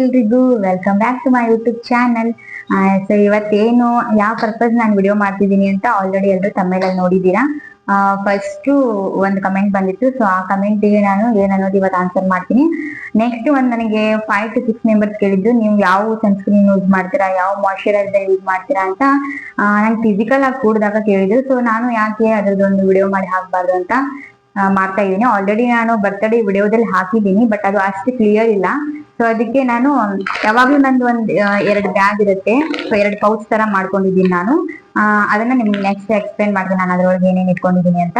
ಎಲ್ರಿಗೂ welcome back to my YouTube channel so ಇವತ್ತೇನು, ಯಾವ ಪರ್ಪಸ್ ನಾನು ವಿಡಿಯೋ ಮಾಡ್ತಿದ್ದೀನಿ ಅಂತ ಆಲ್ರೆಡಿ ಎಲ್ಲರೂ ತಮಿಳಲ್ಲಿ ನೋಡಿದ್ದೀರಾ? ಫಸ್ಟ್ ಒಂದು ಕಮೆಂಟ್ ಬಂದಿತ್ತು. ಸೊ ಆ ಕಮೆಂಟಿಗೆ ನಾನು ಏನನ್ನೋದು ಇವತ್ತು ಆನ್ಸರ್ ಮಾಡ್ತೀನಿ. ನೆಕ್ಸ್ಟ್ ಒಂದು ನನಗೆ ಫೈವ್ ಟು ಸಿಕ್ಸ್ ಮೆಂಬರ್ಸ್ ಕೇಳಿದ್ದು, ನೀವು ಯಾವ ಸನ್ಸ್ಕ್ರೀನ್ ಯೂಸ್ ಮಾಡ್ತೀರಾ, ಯಾವ ಮಾಯಶ್ಚರೈಸರ್ ಯೂಸ್ ಮಾಡ್ತೀರಾ ಅಂತ ನಂಗೆ ಫಿಸಿಕಲ್ ಆಗಿ ಕೂಡಿದಾಗ ಕೇಳಿದ್ರು. ಸೊ ನಾನು ಯಾಕೆ ಅದ್ರದ್ದೊಂದು ವಿಡಿಯೋ ಮಾಡಿ ಹಾಕ್ಬಾರ್ದು ಅಂತ ಮಾಡ್ತಾ ಇದ್ದೀನಿ. ಆಲ್ರೆಡಿ ನಾನು ಬರ್ತಡೇ ವಿಡಿಯೋದಲ್ಲಿ ಹಾಕಿದ್ದೀನಿ ಬಟ್ ಅದು ಅಷ್ಟು ಕ್ಲಿಯರ್ ಇಲ್ಲ. ಸೊ ಅದಕ್ಕೆ ನಾನು, ಯಾವಾಗ್ಲೂ ನಂದು ಒಂದ್ ಎರಡು ಬ್ಯಾಗ್ ಇರುತ್ತೆ. ಸೊ ಎರಡು ಪೌಚ್ ತರ ಮಾಡ್ಕೊಂಡಿದ್ದೀನಿ ನಾನು. ಅದನ್ನ ನಿಮ್ಗೆ ನೆಕ್ಸ್ಟ್ ಎಕ್ಸ್ಪ್ಲೇನ್ ಮಾಡ್ತೀನಿ ನಾನು ಅದ್ರೊಳಗೆ ಏನೇನ್ ಇಟ್ಕೊಂಡಿದ್ದೀನಿ ಅಂತ.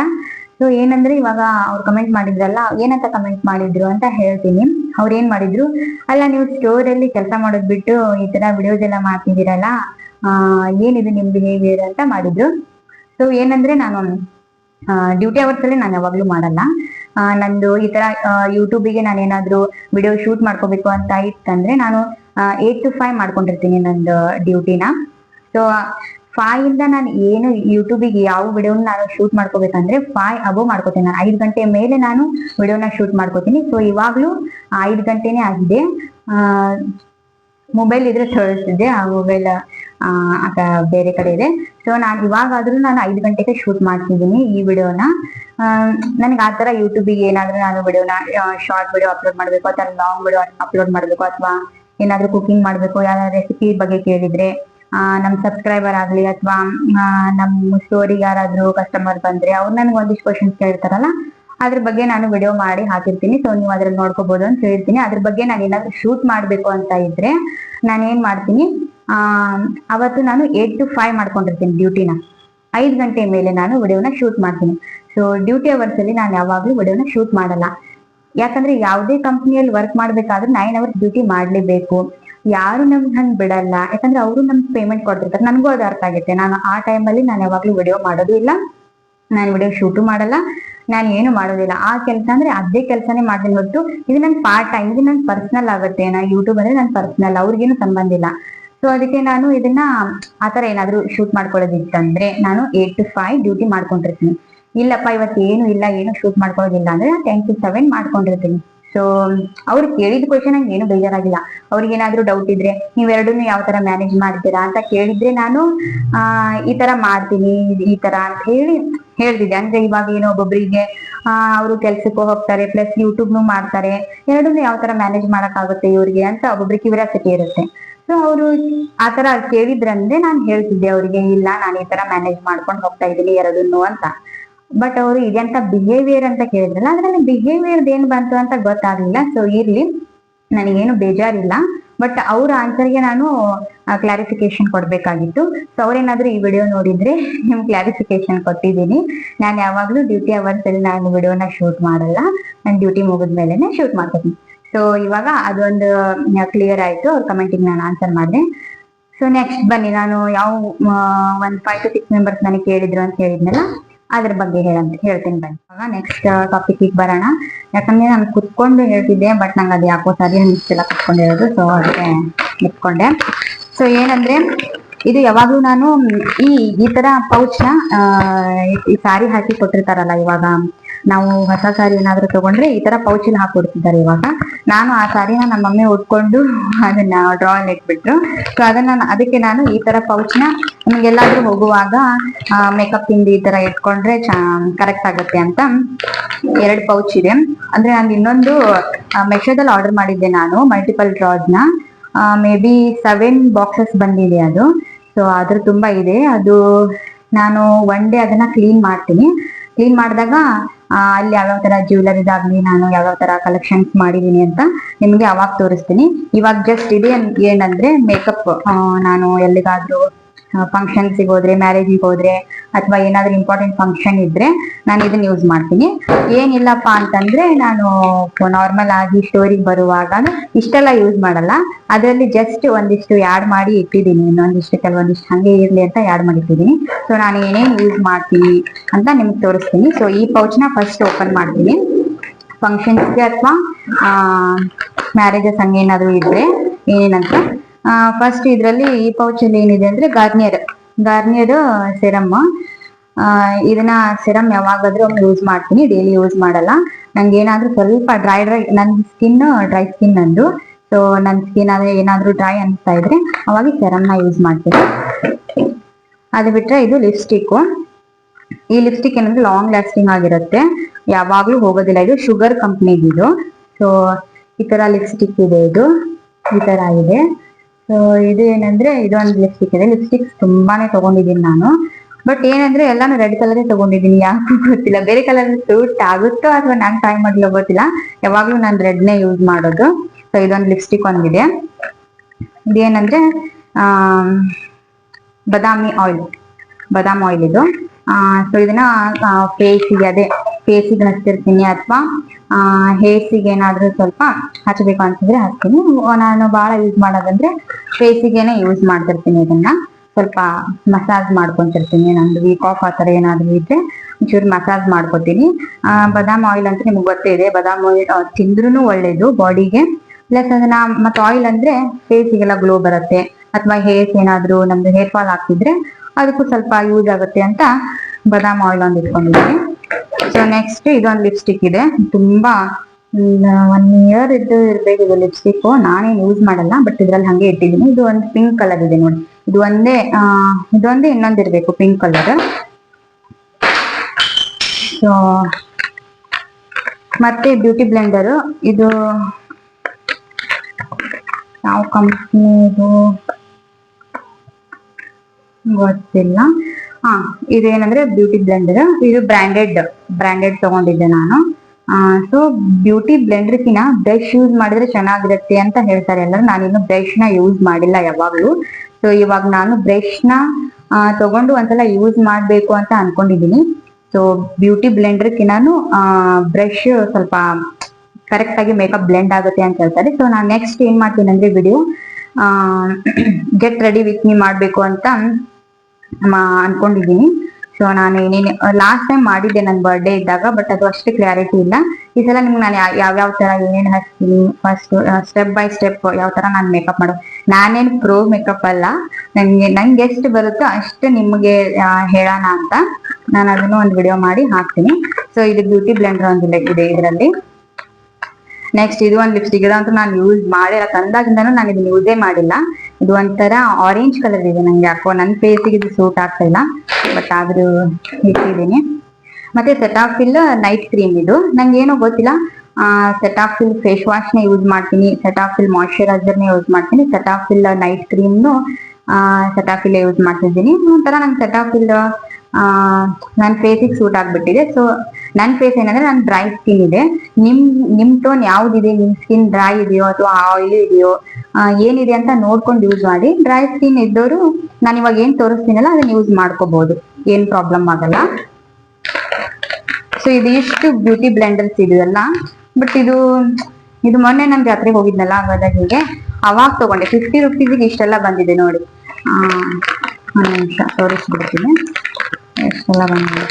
ಸೊ ಏನಂದ್ರೆ ಇವಾಗ ಅವ್ರು ಕಮೆಂಟ್ ಮಾಡಿದ್ರಲ್ಲ, ಏನಂತ ಕಮೆಂಟ್ ಮಾಡಿದ್ರು ಅಂತ ಹೇಳ್ತೀನಿ. ಅವ್ರು ಏನ್ ಮಾಡಿದ್ರು, ಅಲ್ಲ, ನೀವು ಸ್ಟೋರ್ ಅಲ್ಲಿ ಕೆಲಸ ಮಾಡೋದ್ ಬಿಟ್ಟು ಈ ತರ ವಿಡಿಯೋಸ್ ಎಲ್ಲ ಮಾಡ್ತಿದ್ದೀರಲ್ಲ ಏನಿದು ನಿಮ್ ಬಿಹೇವಿಯರ್ ಅಂತ ಮಾಡಿದ್ರು. ಸೊ ಏನಂದ್ರೆ ನಾನು ಡ್ಯೂಟಿ ಅವರ್ಸ್ ಅಲ್ಲಿ ನಾನು ಯಾವಾಗ್ಲೂ ಮಾಡಲ್ಲ. ನಂದು ಈ ತರ ಯೂಟ್ಯೂಬಿಗೆ ನಾನು ಏನಾದ್ರು ವಿಡಿಯೋ ಶೂಟ್ ಮಾಡ್ಕೋಬೇಕು ಅಂತ ಇತ್ತಂದ್ರೆ ನಾನು ಏಟ್ ಟು ಫೈವ್ ಮಾಡ್ಕೊಂಡಿರ್ತೀನಿ ನಂದು ಡ್ಯೂಟಿನ ಸೊ ಫೈವ್ ಇಂದ ನಾನು ಏನು ಯೂಟ್ಯೂಬಿಗೆ ಯಾವ ವಿಡಿಯೋನ ನಾನು ಶೂಟ್ ಮಾಡ್ಕೋಬೇಕಂದ್ರೆ ಫೈವ್ ಅಬೋ ಮಾಡ್ಕೋತೀನಿ. ನಾನು ಐದು ಗಂಟೆ ಮೇಲೆ ನಾನು ವಿಡಿಯೋನ ಶೂಟ್ ಮಾಡ್ಕೋತೀನಿ. ಸೊ ಇವಾಗ್ಲೂ ಐದು ಗಂಟೆನೇ ಆಗಿದೆ. ಮೊಬೈಲ್ ಇದ್ರೆ ತೋರಿಸ್ತಿದ್ದೆ, ಆ ಮೊಬೈಲ್ ಬೇರೆ ಕಡೆ ಇದೆ. ಸೊ ನಾನು ಇವಾಗಾದ್ರೂ ನಾನು ಐದು ಗಂಟೆಗೆ ಶೂಟ್ ಮಾಡ್ತಿದ್ದೀನಿ ಈ ವಿಡಿಯೋನ. ನನಗೆ ಆ ಥರ ಯೂಟ್ಯೂಬಿಗೆ ಏನಾದ್ರೂ ನಾನು ವಿಡಿಯೋನ ಶಾರ್ಟ್ ವಿಡಿಯೋ ಅಪ್ಲೋಡ್ ಮಾಡಬೇಕು ಅಥವಾ ಲಾಂಗ್ ವಿಡಿಯೋ ಅಪ್ಲೋಡ್ ಮಾಡಬೇಕು, ಅಥವಾ ಏನಾದ್ರೂ ಕುಕಿಂಗ್ ಮಾಡಬೇಕು, ಯಾವ್ದಾದ್ರು ರೆಸಿಪಿ ಬಗ್ಗೆ ಕೇಳಿದ್ರೆ ನಮ್ಮ ನಮ್ ಸಬ್ಸ್ಕ್ರೈಬರ್ ಆಗ್ಲಿ ಅಥವಾ ನಮ್ಮ ಸ್ಟೋರಿಗೆ ಯಾರಾದ್ರೂ ಕಸ್ಟಮರ್ ಬಂದ್ರೆ ಅವ್ರು ನನಗೆ ಒಂದಿಷ್ಟು ಕ್ವಶನ್ಸ್ ಕೇಳ್ತಾರಲ್ಲ ಅದ್ರ ಬಗ್ಗೆ ನಾನು ವಿಡಿಯೋ ಮಾಡಿ ಹಾಕಿರ್ತೀನಿ. ಸೊ ನೀವು ಅದ್ರಲ್ಲಿ ನೋಡ್ಕೋಬಹುದು ಅಂತ ಹೇಳ್ತೀನಿ. ಅದ್ರ ಬಗ್ಗೆ ನಾನು ಏನಾದ್ರು ಶೂಟ್ ಮಾಡ್ಬೇಕು ಅಂತ ಇದ್ರೆ ನಾನು ಏನ್ ಮಾಡ್ತೀನಿ? ಆ, ಅವತ್ತು ನಾನು ಏಟ್ ಟು ಫೈವ್ ಮಾಡ್ಕೊಂಡಿರ್ತೀನಿ ಡ್ಯೂಟಿನ ಐದು ಗಂಟೆ ಮೇಲೆ ನಾನು ವಿಡಿಯೋನ ಶೂಟ್ ಮಾಡ್ತೀನಿ. ಸೊ ಡ್ಯೂಟಿ ಅವರ್ಸ್ ಅಲ್ಲಿ ನಾನು ಯಾವಾಗ್ಲೂ ವಿಡಿಯೋನ ಶೂಟ್ ಮಾಡಲ್ಲ. ಯಾಕಂದ್ರೆ ಯಾವುದೇ ಕಂಪ್ನಿಯಲ್ಲಿ ವರ್ಕ್ ಮಾಡ್ಬೇಕಾದ್ರೆ ನೈನ್ ಅವರ್ಸ್ ಡ್ಯೂಟಿ ಮಾಡ್ಲೇಬೇಕು. ಯಾರು ನಮ್ಗೆ ಹಂಗ್ ಬಿಡಲ್ಲ. ಯಾಕಂದ್ರೆ ಅವರು ನಮ್ಗೆ ಪೇಮೆಂಟ್ ಕೊಡ್ತಿರ್ತಾರೆ. ನನಗೂ ಅದು ಅರ್ಥ ಆಗುತ್ತೆ. ನಾನು ಆ ಟೈಮಲ್ಲಿ ನಾನು ಯಾವಾಗ್ಲೂ ವಿಡಿಯೋ ಮಾಡೋದು ಇಲ್ಲ. ನಾನು ವಿಡಿಯೋ ಶೂಟು ಮಾಡಲ್ಲ, ನಾನು ಏನು ಮಾಡೋದಿಲ್ಲ. ಆ ಕೆಲಸ ಅಂದ್ರೆ ಅದೇ ಕೆಲಸನೇ ಮಾಡ್ತೀನಿ ಹೊರತು ಇದು ನನ್ನ ಪಾರ್ಟ್ ಟೈಮ್ ಇದು ನನ್ನ ಪರ್ಸನಲ್ ಆಗುತ್ತೆ. ನಾ ಯೂಟ್ಯೂಬ್ ಅಂದ್ರೆ ನನ್ನ ಪರ್ಸನಲ್ ಅವ್ರಿಗೇನು ಸಂಬಂಧ ಇಲ್ಲ. ಸೊ ಅದಕ್ಕೆ ನಾನು ಇದನ್ನ ಆ ತರ ಏನಾದ್ರು ಶೂಟ್ ಮಾಡ್ಕೊಳ್ಳೋದಿತ್ತಂದ್ರೆ ನಾನು ಏಟ್ ಟು ಫೈವ್ ಡ್ಯೂಟಿ ಮಾಡ್ಕೊಂಡಿರ್ತೀನಿ. ಇಲ್ಲಪ್ಪ, ಇವತ್ತು ಏನು ಇಲ್ಲ, ಏನು ಶೂಟ್ ಮಾಡ್ಕೊಳ್ಳೋದಿಲ್ಲ ಅಂದ್ರೆ ನಾನು ಟೆನ್ ಟು ಸೆವೆನ್ ಮಾಡ್ಕೊಂಡಿರ್ತೀನಿ. ಸೊ ಅವ್ರು ಕೇಳಿದ ಕ್ವಶನ್ ನಂಗೆ ಏನು ಬೇಜಾರಾಗಿಲ್ಲ. ಅವ್ರಿಗೆ ಏನಾದ್ರೂ ಡೌಟ್ ಇದ್ರೆ ನೀವೆರಡೂ ಯಾವ ತರ ಮ್ಯಾನೇಜ್ ಮಾಡ್ತೀರಾ ಅಂತ ಕೇಳಿದ್ರೆ ನಾನು, ಆ, ಈ ತರ ಮಾಡ್ತೀನಿ, ಈ ತರ ಅಂತ ಹೇಳಿ ಹೇಳ್ತಿದ್ದೆ. ಅಂದ್ರೆ ಇವಾಗ ಏನೋ ಒಬ್ಬೊಬ್ಬರಿಗೆ ಅವರು ಕೆಲ್ಸಕ್ಕೂ ಹೋಗ್ತಾರೆ ಪ್ಲಸ್ ಯೂಟ್ಯೂಬ್ನು ಮಾಡ್ತಾರೆ. ಎರಡನ್ನೂ ಯಾವ ತರ ಮ್ಯಾನೇಜ್ ಮಾಡಕ್ಕಾಗುತ್ತೆ ಇವ್ರಿಗೆ ಅಂತ ಒಬ್ಬೊಬ್ರಿಗೆ ಕ್ಯೂರಿಯಾಸಿಟಿ ಇರುತ್ತೆ. ಸೊ ಅವರು ಆ ತರ ಕೇಳಿದ್ರಂದ್ರೆ ನಾನು ಹೇಳ್ತಿದ್ದೆ ಅವರಿಗೆ, ಇಲ್ಲ, ನಾನು ಈ ತರ ಮ್ಯಾನೇಜ್ ಮಾಡ್ಕೊಂಡು ಹೋಗ್ತಾ ಇದ್ದೀನಿ ಎರಡನ್ನೂ ಅಂತ. ಬಟ್ ಅವರು ಇದೆಂತ ಬಿಹೇವಿಯರ್ ಅಂತ ಕೇಳಿದ್ರಲ್ಲ, ಅದ್ರಲ್ಲಿ ಬಿಹೇವಿಯರ್ ಏನ್ ಬಂತು ಅಂತ ಗೊತ್ತಾಗ್ಲಿಲ್ಲ. ಸೊ ಇರ್ಲಿ, ನನಗೇನು ಬೇಜಾರಿಲ್ಲ. ಬಟ್ ಅವ್ರ ಆನ್ಸರ್ಗೆ ನಾನು ಕ್ಲಾರಿಫಿಕೇಶನ್ ಕೊಡ್ಬೇಕಾಗಿತ್ತು. ಸೊ ಅವ್ರೇನಾದ್ರೂ ಈ ವಿಡಿಯೋ ನೋಡಿದ್ರೆ ನಿಮ್ ಕ್ಲಾರಿಫಿಕೇಶನ್ ಕೊಟ್ಟಿದ್ದೀನಿ. ನಾನು ಯಾವಾಗ್ಲೂ ಡ್ಯೂಟಿ ಅವರ್ಸ್ ಅಲ್ಲಿ ನಾನು ವಿಡಿಯೋನ ಶೂಟ್ ಮಾಡಲ್ಲ. ನಾನು ಡ್ಯೂಟಿ ಮುಗಿದ್ಮೇಲೆನೆ ಶೂಟ್ ಮಾಡ್ತೀನಿ. ಸೊ ಇವಾಗ ಅದೊಂದು ಕ್ಲಿಯರ್ ಆಯ್ತು. ಅವ್ರ ಕಮೆಂಟಿಗೆ ನಾನು ಆನ್ಸರ್ ಮಾಡಿದೆ. ಸೊ ನೆಕ್ಸ್ಟ್ ಬನ್ನಿ. ನಾನು ಯಾವ ಒಂದು ಫೈವ್ ಟು ಸಿಕ್ಸ್ ಮೆಂಬರ್ಸ್ ನನಗೆ ಕೇಳಿದ್ರು ಅಂತ ಹೇಳಿದ್ನಲ್ಲ ಅದ್ರ ಬಗ್ಗೆ ಹೇಳಂತ, ಹೇಳ್ತೀನಿ ಬನ್ನಿ. ಇವಾಗ ನೆಕ್ಸ್ಟ್ ಟಾಪಿಕ್ ಬರೋಣ. ಯಾಕಂದ್ರೆ ನಾನು ಕುತ್ಕೊಂಡು ಹೇಳ್ತಿದ್ದೆ ಬಟ್ ನಂಗೆ ಅದು ಯಾಕೋ ಸರಿ ಅನಿಸ್ತಿಲ್ಲ ಕುತ್ಕೊಂಡಿರೋದು ಸೊ ಅದಕ್ಕೆ ನಿಂತ್ಕೊಂಡೆ. ಸೊ ಏನಂದ್ರೆ, ಇದು ಯಾವಾಗ್ಲೂ ನಾನು ಈ ಈ ತರ ಪೌಚ್ನ ಈ ಸಾರಿ ಹಾಕಿ ಕೊಟ್ಟಿರ್ತಾರಲ್ಲ ಇವಾಗ ನಾವು ಹೊಸ ಸಾರಿ ಏನಾದ್ರು ತಗೊಂಡ್ರೆ ಈ ತರ ಪೌಚಿನ ಹಾಕೊಡ್ತಿದ್ದಾರೆ ಇವಾಗ. ನಾನು ಆ ಸಾರಿನ ನಮ್ಮ ಮಮ್ಮಿ ಉಟ್ಕೊಂಡು ಅದನ್ನ ಅಲ್ಲಿ ಇಟ್ಬಿಟ್ರು. ಸೊ ಅದನ್ನ ಅದಕ್ಕೆ ನಾನು ಈ ತರ ಪೌಚ್ನ ನಮ್ಗೆಲ್ಲಾದ್ರೂ ಹೋಗುವಾಗ ಮೇಕಪ್ ತಿಂಡಿ ಈ ತರ ಇಟ್ಕೊಂಡ್ರೆ ಕರೆಕ್ಟ್ ಆಗುತ್ತೆ ಅಂತ ಎರಡು ಪೌಚ್ ಇದೆ. ಅಂದ್ರೆ ನಾನು ಇನ್ನೊಂದು ಮೆಷೋದಲ್ಲಿ ಆರ್ಡರ್ ಮಾಡಿದ್ದೆ ನಾನು ಮಲ್ಟಿಪಲ್ ಡ್ರಾಸ್ನ ಮೇ ಬಿ ಸೆವೆನ್ ಬಾಕ್ಸಸ್ ಬಂದಿದೆ ಅದು. ಸೊ ಅದ್ರ ತುಂಬಾ ಇದೆ. ಅದು ನಾನು ಒನ್ ಡೇ ಅದನ್ನ ಕ್ಲೀನ್ ಮಾಡ್ತೀನಿ. ಕ್ಲೀನ್ ಮಾಡಿದಾಗ ಅಲ್ಲಿ ಯಾವ್ಯಾವ ತರ ಜ್ಯುವೆಲರಿದಾಗ್ಲಿ ನಾನು ಯಾವ್ಯಾವ ತರ ಕಲೆಕ್ಷನ್ಸ್ ಮಾಡಿದೀನಿ ಅಂತ ನಿಮ್ಗೆ ಅವಾಗ ತೋರಿಸ್ತೀನಿ. ಇವಾಗ ಜಸ್ಟ್ ಇದೆ ಏನಂದ್ರೆ ಮೇಕಪ್ ನಾನು ಎಲ್ಲಿಗಾದ್ರೂ ಫಂಕ್ಷನ್ಸಿಗೆ ಹೋದ್ರೆ ಮ್ಯಾರೇಜಿಗೆ ಹೋದ್ರೆ, ಅಥವಾ ಏನಾದ್ರೂ ಇಂಪಾರ್ಟೆಂಟ್ ಫಂಕ್ಷನ್ ಇದ್ರೆ ನಾನು ಇದನ್ನ ಯೂಸ್ ಮಾಡ್ತೀನಿ. ಏನಿಲ್ಲಪ್ಪ ಅಂತಂದ್ರೆ ನಾನು ನಾರ್ಮಲ್ ಆಗಿ ಸ್ಟೋರಿಗೆ ಬರುವಾಗ ಇಷ್ಟೆಲ್ಲ ಯೂಸ್ ಮಾಡಲ್ಲ. ಅದರಲ್ಲಿ ಜಸ್ಟ್ ಒಂದಿಷ್ಟು ಆ್ಯಡ್ ಮಾಡಿ ಇಟ್ಟಿದ್ದೀನಿ. ಇನ್ನೊಂದಿಷ್ಟು, ಕೆಲವೊಂದಿಷ್ಟು ಹಂಗೆ ಇರಲಿ ಅಂತ ಆ್ಯಡ್ ಮಾಡಿಟ್ಟಿದ್ದೀನಿ ಸೊ ನಾನು ಏನೇನು ಯೂಸ್ ಮಾಡ್ತೀನಿ ಅಂತ ನಿಮ್ಗೆ ತೋರಿಸ್ತೀನಿ. ಸೊ ಈ ಪೌಚ್ನ ಫಸ್ಟ್ ಓಪನ್ ಮಾಡ್ತೀನಿ. ಫಂಕ್ಷನ್ಸ್ಗೆ ಅಥವಾ ಮ್ಯಾರೇಜಸ್ ಹಂಗೇನಾದ್ರು ಇದ್ರೆ, ಏನೇನಂತ ಫಸ್ಟ್ ಇದರಲ್ಲಿ ಈ ಪೌಚಲ್ಲಿ ಏನಿದೆ ಅಂದ್ರೆ ಗಾರ್ನಿಯರ್. Garnier, serum. ಇದನ್ನ ಸೆರಮ್ ಯಾವಾಗಾದ್ರೂ ಒಮ್ಮೆ ಯೂಸ್ ಮಾಡ್ತೀನಿ ಡೈಲಿ ಯೂಸ್ ಮಾಡಲ್ಲ. ನಂಗೆ ಏನಾದ್ರೂ ಸ್ವಲ್ಪ ಡ್ರೈ ಡ್ರೈ ನನ್ನ ಸ್ಕಿನ್ ಡ್ರೈ ಸ್ಕಿನ್ ನಂದು. ಸೊ ನನ್ನ ಸ್ಕಿನ್ ಆದ್ರೆ ಏನಾದ್ರೂ ಡ್ರೈ ಅನಿಸ್ತಾ ಇದ್ರೆ ಅವಾಗ ಸೆರಮ್ನ ಯೂಸ್ ಮಾಡ್ತೀನಿ. ಅದು ಬಿಟ್ರೆ ಇದು ಲಿಪ್ಸ್ಟಿಕ್ಕು ಈ ಲಿಪ್ಸ್ಟಿಕ್ ಏನಂದ್ರೆ ಲಾಂಗ್ ಲಾಸ್ಟಿಂಗ್ ಆಗಿರುತ್ತೆ. ಯಾವಾಗ್ಲೂ ಹೋಗೋದಿಲ್ಲ. ಇದು ಶುಗರ್ ಕಂಪ್ನಿದು ಸೊ ಈ ತರ ಲಿಪ್ಸ್ಟಿಕ್ ಇದೆ ಇದು. ಈ ತರ ಇದೆ. ಸೊ ಇದು ಏನಂದ್ರೆ ಇದೊಂದು ಲಿಪ್ಸ್ಟಿಕ್ ಇದೆ. ಲಿಪ್ಸ್ಟಿಕ್ ತುಂಬಾನೇ ತಗೊಂಡಿದ್ದೀನಿ ನಾನು. ಬಟ್ ಏನಂದ್ರೆ ಎಲ್ಲಾನು ರೆಡ್ ಕಲರೇ ತಗೊಂಡಿದ್ದೀನಿ. ಯಾಕೂ ಗೊತ್ತಿಲ್ಲ. ಬೇರೆ ಕಲರ್ ಸೂಟ್ ಆಗುತ್ತೋ ಅಥವಾ ನಾನು ಟ್ರೈ ಮಾಡ್ಲೋ ಗೊತ್ತಿಲ್ಲ. ಯಾವಾಗ್ಲೂ ನಾನು ರೆಡ್ನೇ ಯೂಸ್ ಮಾಡೋದು. ಸೊ ಇದೊಂದು ಲಿಪ್ಸ್ಟಿಕ್ ಒಂದಿದೆ. ಇದೇನಂದ್ರೆ, ಆ, ಬದಾಮಿ ಆಯಿಲ್ ಬದಾಮ್ ಆಯಿಲ್ ಇದು. ಸೊ ಇದನ್ನ ಫೇಸಿಗೆ ಅದೇ ಫೇಸಿಗೆ ಹಚ್ತಿರ್ತೀನಿ ಅಥವಾ ಹೇರ್ಸಿಗೆ ಏನಾದ್ರೂ ಸ್ವಲ್ಪ ಹಚ್ಚಬೇಕು ಅಂತಂದ್ರೆ ಹಚ್ತೀನಿ. ನಾನು ಬಹಳ ಯೂಸ್ ಮಾಡೋದಂದ್ರೆ ಫೇಸಿಗೆನೆ ಯೂಸ್ ಮಾಡ್ತಿರ್ತೀನಿ ಇದನ್ನ. ಸ್ವಲ್ಪ ಮಸಾಜ್ ಮಾಡ್ಕೊತಿರ್ತೀನಿ. ನಂದು ವೀಕ್ ಆಫ್ ಆ ಥರ ಏನಾದ್ರು ಇದ್ರೆ ಒಂಚೂರು ಮಸಾಜ್ ಮಾಡ್ಕೊತೀನಿ. ಆ, ಬಾದಾಮ್ ಆಯಿಲ್ ಅಂತ ನಿಮ್ಗೆ ಗೊತ್ತೇ ಇದೆ. ಬಾದಾಮ್ ಆಯಿಲ್ ತಿಂದ್ರೂ ಒಳ್ಳೇದು ಬಾಡಿಗೆ. ಪ್ಲಸ್ ಅದನ್ನ ಮತ್ತೆ ಆಯಿಲ್ ಅಂದ್ರೆ ಫೇಸಿಗೆಲ್ಲ ಗ್ಲೋ ಬರುತ್ತೆ. ಅಥವಾ ಹೇರ್ಸ್ ಏನಾದ್ರು ನಮ್ದು ಹೇರ್ ಫಾಲ್ ಹಾಕ್ತಿದ್ರೆ ಅದಕ್ಕೂ ಸ್ವಲ್ಪ ಯೂಸ್ ಆಗುತ್ತೆ ಅಂತ ಬಾದಾಮ್ ಆಯಿಲ್ ಒಂದು ಇಟ್ಕೊಂಡಿದ್ದೀನಿ. ಸೊ ನೆಕ್ಸ್ಟ್ ಇದೊಂದು ಲಿಪ್ಸ್ಟಿಕ್ ಇದೆ. ತುಂಬಾ ಒನ್ ಇಯರ್ ಇದ್ದು ಇರ್ಬೇಕು ಇದು ಲಿಪ್ಸ್ಟಿಕ್ ನಾನೇನು ಯೂಸ್ ಮಾಡಲ್ಲ ಬಟ್ ಇದ್ರಲ್ಲಿ ಹಂಗೆ ಇಟ್ಟಿದ್ದೀನಿ. ಇದು ಒಂದು ಪಿಂಕ್ ಕಲರ್ ಇದೆ ನೋಡಿ. ಇದು ಒಂದೇ ಇದೊಂದೇ ಇನ್ನೊಂದು ಇರಬೇಕು ಪಿಂಕ್ ಕಲರ್ ಸೊ ಮತ್ತೆ ಬ್ಯೂಟಿ ಬ್ಲೆಂಡರ್ ಇದು ಯಾವ ಕಂಪ್ನಿದು ಗೊತ್ತಿಲ್ಲ. ಹಾ, ಇದೇನಂದ್ರೆ ಬ್ಯೂಟಿ ಬ್ಲೆಂಡರ್ ಇದು ಬ್ರಾಂಡೆಡ್ ಬ್ರಾಂಡೆಡ್ ತಗೊಂಡಿದ್ದೆ ನಾನು. ಸೊ ಬ್ಯೂಟಿ ಬ್ಲೆಂಡರ್ಕಿನ ಬ್ರಷ್ ಯೂಸ್ ಮಾಡಿದ್ರೆ ಚೆನ್ನಾಗಿರುತ್ತೆ ಅಂತ ಹೇಳ್ತಾರೆ ಎಲ್ಲರೂ. ನಾನಿನ್ನು ಬ್ರಷ್ನ ಯೂಸ್ ಮಾಡಿಲ್ಲ ಯಾವಾಗ್ಲೂ. ಸೊ ಇವಾಗ ನಾನು ಬ್ರಷ್ ತಗೊಂಡು ಒಂದ್ಸಲ ಯೂಸ್ ಮಾಡ್ಬೇಕು ಅಂತ ಅನ್ಕೊಂಡಿದೀನಿ. ಸೊ ಬ್ಯೂಟಿ ಬ್ಲೆಂಡರ್ಕಿನಾನು ಬ್ರಷ್ ಸ್ವಲ್ಪ ಕರೆಕ್ಟ್ ಆಗಿ ಮೇಕಪ್ ಬ್ಲೆಂಡ್ ಆಗುತ್ತೆ ಅಂತ ಹೇಳ್ತಾರೆ. ಸೊ ನಾನು ನೆಕ್ಸ್ಟ್ ಏನ್ ಮಾಡ್ತೀನಿ ಅಂದ್ರೆ video get ready with me ಮಾಡಬೇಕು ಅಂತ ಅನ್ಕೊಂಡಿದೀನಿ ಸೊ ನಾನು ಏನೇನು ಲಾಸ್ಟ್ ಟೈಮ್ ಮಾಡಿದ್ದೆ ನನ್ನ ಬರ್ಡೇ ಇದ್ದಾಗ ಬಟ್ ಅದು ಅಷ್ಟು ಕ್ಲಾರಿಟಿ ಇಲ್ಲ. ಈ ಸಲ ನಿಮ್ಗೆ ನಾನು ಯಾವ್ಯಾವ ತರ ಏನೇನು ಹಚ್ತೀನಿ ಫಸ್ಟ್ ಸ್ಟೆಪ್ ಬೈ ಸ್ಟೆಪ್ ಯಾವ ತರ ನಾನು ಮೇಕಪ್ ಮಾಡೋ. ನಾನೇನು ಪ್ರೋ ಮೇಕಪ್ ಅಲ್ಲ ನನಗೆ ನಂಗೆ ಎಷ್ಟು ಬರುತ್ತೋ ಅಷ್ಟು ನಿಮಗೆ ಹೇಳೋಣ ಅಂತ. ನಾನು ಅದನ್ನು ಒಂದು ವಿಡಿಯೋ ಮಾಡಿ ಹಾಕ್ತೀನಿ. ಸೊ ಇದು ಬ್ಯೂಟಿ ಬ್ಲೆಂಡರ್ ಒಂದು ಇದೆ ಇದರಲ್ಲಿ. ನೆಕ್ಸ್ಟ್ ಇದು ಒಂದು ಲಿಪ್ಸ್ಟಿಕ್ ಇದಂತೂ ನಾನು ಯೂಸ್ ಮಾಡಿಲ್ಲ ತಂದಾಗಿಂದನೂ ನಾನು ಇದನ್ನ ಯೂಸೇ ಮಾಡಿಲ್ಲ. ಇದು ಒಂಥರ ಆರೆಂಜ್ ಕಲರ್ ಇದೆ ನಂಗೆ ಯಾಕೋ. ನನ್ನ ಫೇಸಿಗೆ ಇದು ಸೂಟ್ ಆಗ್ತಾ ಇಲ್ಲ. ಬಟ್ ಆದ್ರೂ ಇಟ್ಟಿದ್ದೀನಿ. ಮತ್ತೆ ಸೆಟಾಫಿಲ್ ನೈಟ್ ಕ್ರೀಮ್ ಇದು. ನಂಗೆ ಏನೋ ಗೊತ್ತಿಲ್ಲ. ಸೆಟಾಫಿಲ್ ಫೇಸ್ ವಾಶ್ನ ಯೂಸ್ ಮಾಡ್ತೀನಿ. ಸೆಟಾಫಿಲ್ ಮಾಯಶ್ಚರೈಸರ್ನ ಯೂಸ್ ಮಾಡ್ತೀನಿ. ಸೆಟಾಫಿಲ್ ನೈಟ್ ಕ್ರೀಮ್ನು ಸೆಟಾಫಿಲ್ ಯೂಸ್ ಮಾಡ್ತಿದ್ದೀನಿ. ಒಂಥರ ನಂಗೆ ಸೆಟಾಫಿಲ್ ನನ್ನ ಫೇಸಿಗೆ ಸೂಟ್ ಆಗ್ಬಿಟ್ಟಿದೆ. ಸೊ ನನ್ನ ಫೇಸ್ ಏನಂದ್ರೆ ನನ್ನ ಡ್ರೈ ಸ್ಕಿನ್ ಇದೆ. ನಿಮ್ ನಿಮ್ ಟೋನ್ ಯಾವ್ದಿದೆ? ನಿಮ್ ಸ್ಕಿನ್ ಡ್ರೈ ಇದೆಯೋ ಅಥವಾ ಆಯಿಲ್ ಇದೆಯೋ ಏನಿದೆ ಅಂತ ನೋಡ್ಕೊಂಡು ಯೂಸ್ ಮಾಡಿ ಡ್ರೈ ಸ್ಕಿನ್ ಇದ್ದವರು ನಾನು ಇವಾಗ ಏನ್ ತೋರಿಸ್ತೀನಲ್ಲ ಅದನ್ನ ಯೂಸ್ ಮಾಡ್ಕೋಬಹುದು ಏನ್ ಪ್ರಾಬ್ಲಮ್ ಆಗಲ್ಲ. ಸೊ ಇದಿಷ್ಟು ಬ್ಯೂಟಿ ಬ್ಲೆಂಡರ್ಸ್ ಇದೆಯಲ್ಲ ಬಟ್ ಇದು ಇದು ಮೊನ್ನೆ ನಾನು ಜಾತ್ರೆಗೆ ಹೋಗಿದ್ನಲ್ಲ ಗದಗಿಗೆ ಅವಾಗ ತಗೊಂಡೆ. ಫಿಫ್ಟಿ ರುಪೀಸಿಗೆ ಇಷ್ಟೆಲ್ಲ ಬಂದಿದೆ ನೋಡಿ. ಒಂದ್ ನಿಮಿಷ ತೋರಿಸ್ಬಿಡ್ತೀನಿ. ಎಷ್ಟೆಲ್ಲ ಬಂದಿದೆ.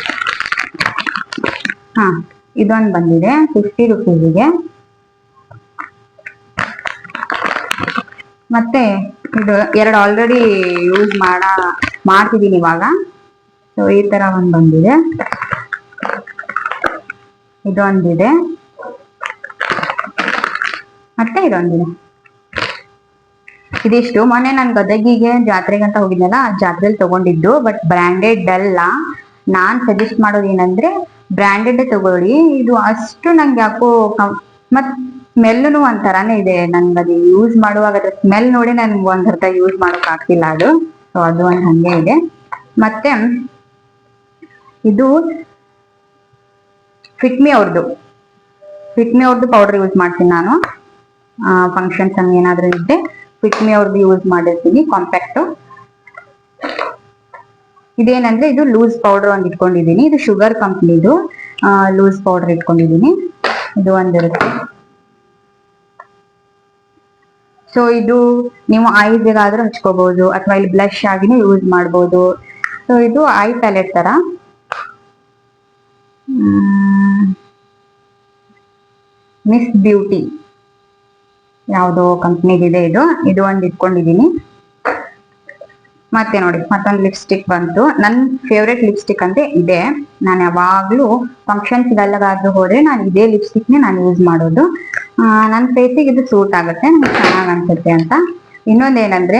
ಹಾ, ಇದೊಂದು ಬಂದಿದೆ ಫಿಫ್ಟಿ ರುಪೀಸಿಗೆ ಮತ್ತೆ ಇದು ಎರಡು ಆಲ್ರೆಡಿ ಯೂಸ್ ಮಾಡ ಮಾಡ್ತಿದ್ದೀನಿ ಇವಾಗ. ಸೊ ಈ ತರ ಒಂದ್ ಬಂದಿದೆ. ಇದೊಂದಿದೆ. ಮತ್ತೆ ಇದೊಂದಿದೆ. ಇದಿಷ್ಟು. ಮೊನ್ನೆ ನಾನು ಗದಗಿಗೆ ಜಾತ್ರೆಗೆ ಅಂತ ಹೋಗಿದ್ನಲ್ಲ ಆ ಜಾತ್ರೆಲಿ ತಗೊಂಡಿದ್ದು ಬಟ್ ಬ್ರ್ಯಾಂಡೆಡ್ ಅಲ್ಲ. ನಾನ್ ಸಜೆಸ್ಟ್ ಮಾಡೋದು ಏನಂದ್ರೆ ಬ್ರ್ಯಾಂಡೆಡ್ ತಗೊಳ್ಳಿ. ಇದು ಅಷ್ಟು ನಂಗೆ ಯಾಕೋ ಮತ್ ಸ್ಮೆಲ್ನು ಒಂಥರಾನೇ ಇದೆ. ನನ್ಗೆ ಅದು ಯೂಸ್ ಮಾಡುವಾಗ ಅದ್ರ ಸ್ಮೆಲ್ ನೋಡಿ ನನ್ಗೆ ಒಂದರ್ಥ ಯೂಸ್ ಮಾಡೋಕ್ ಆಗ್ತಿಲ್ಲ ಅದು. ಸೊ ಅದು ಒಂದ್ ಹಂಗೆ ಇದೆ. ಮತ್ತೆ ಇದು ಫಿಟ್ಮಿ ಅವ್ರದ್ದು ಫಿಟ್ಮಿ ಅವ್ರದ್ದು ಪೌಡರ್ ಯೂಸ್ ಮಾಡ್ತೀನಿ ನಾನು. ಫಂಕ್ಷನ್ಸ್ ಹಂಗೆ ಏನಾದ್ರೂ ಇದ್ದೆ ಫಿಟ್ಮಿ ಅವ್ರದ್ದು ಯೂಸ್ ಮಾಡಿರ್ತೀನಿ ಕಾಂಪ್ಯಾಕ್ಟ್ ಇದೇನಂದ್ರೆ ಇದು ಲೂಸ್ ಪೌಡರ್ ಒಂದು ಇಟ್ಕೊಂಡಿದ್ದೀನಿ. ಇದು ಶುಗರ್ ಕಂಪ್ನಿದು ಲೂಸ್ ಪೌಡರ್ ಇಟ್ಕೊಂಡಿದ್ದೀನಿ. ಇದು ಒಂದಿರುತ್ತೆ. ಸೊ ಇದು ನೀವು ಐಸ್ಗಾದ್ರೂ ಹಚ್ಕೋಬಹುದು ಅಥವಾ ಇಲ್ಲಿ ಬ್ಲಶ್ ಆಗಿನೂ ಯೂಸ್ ಮಾಡ್ಬೋದು. ಸೊ ಇದು ಐ ಪ್ಯಾಲೆಟ್ ತರ. ಮಿಸ್ ಬ್ಯೂಟಿ ಯಾವುದೋ ಕಂಪ್ನಿದಿದೆ ಇದು. ಇದು ಒಂದು ಇಟ್ಕೊಂಡಿದ್ದೀನಿ. ಮತ್ತೆ ನೋಡಿ ಮತ್ತೊಂದು ಲಿಪ್ಸ್ಟಿಕ್ ಬಂತು. ನನ್ನ ಫೇವ್ರೆಟ್ ಲಿಪ್ಸ್ಟಿಕ್ ಅಂದ್ರೆ ಇದೆ. ನಾನು ಯಾವಾಗ್ಲೂ ಫಂಕ್ಷನ್ಸ್ ಇದೆಲ್ಲಗಾದ್ರೂ ಹೋದ್ರೆ ನಾನು ಇದೇ ಲಿಪ್ಸ್ಟಿಕ್ ನೇ ನಾನು ಯೂಸ್ ಮಾಡೋದು. ಆ, ನನ್ನ ಫೇಸಿಗೆ ಇದು ಸೂಟ್ ಆಗುತ್ತೆ ನನಗೆ ಚೆನ್ನಾಗಿ ಅನ್ಸುತ್ತೆ ಅಂತ. ಇನ್ನೊಂದೇನಂದ್ರೆ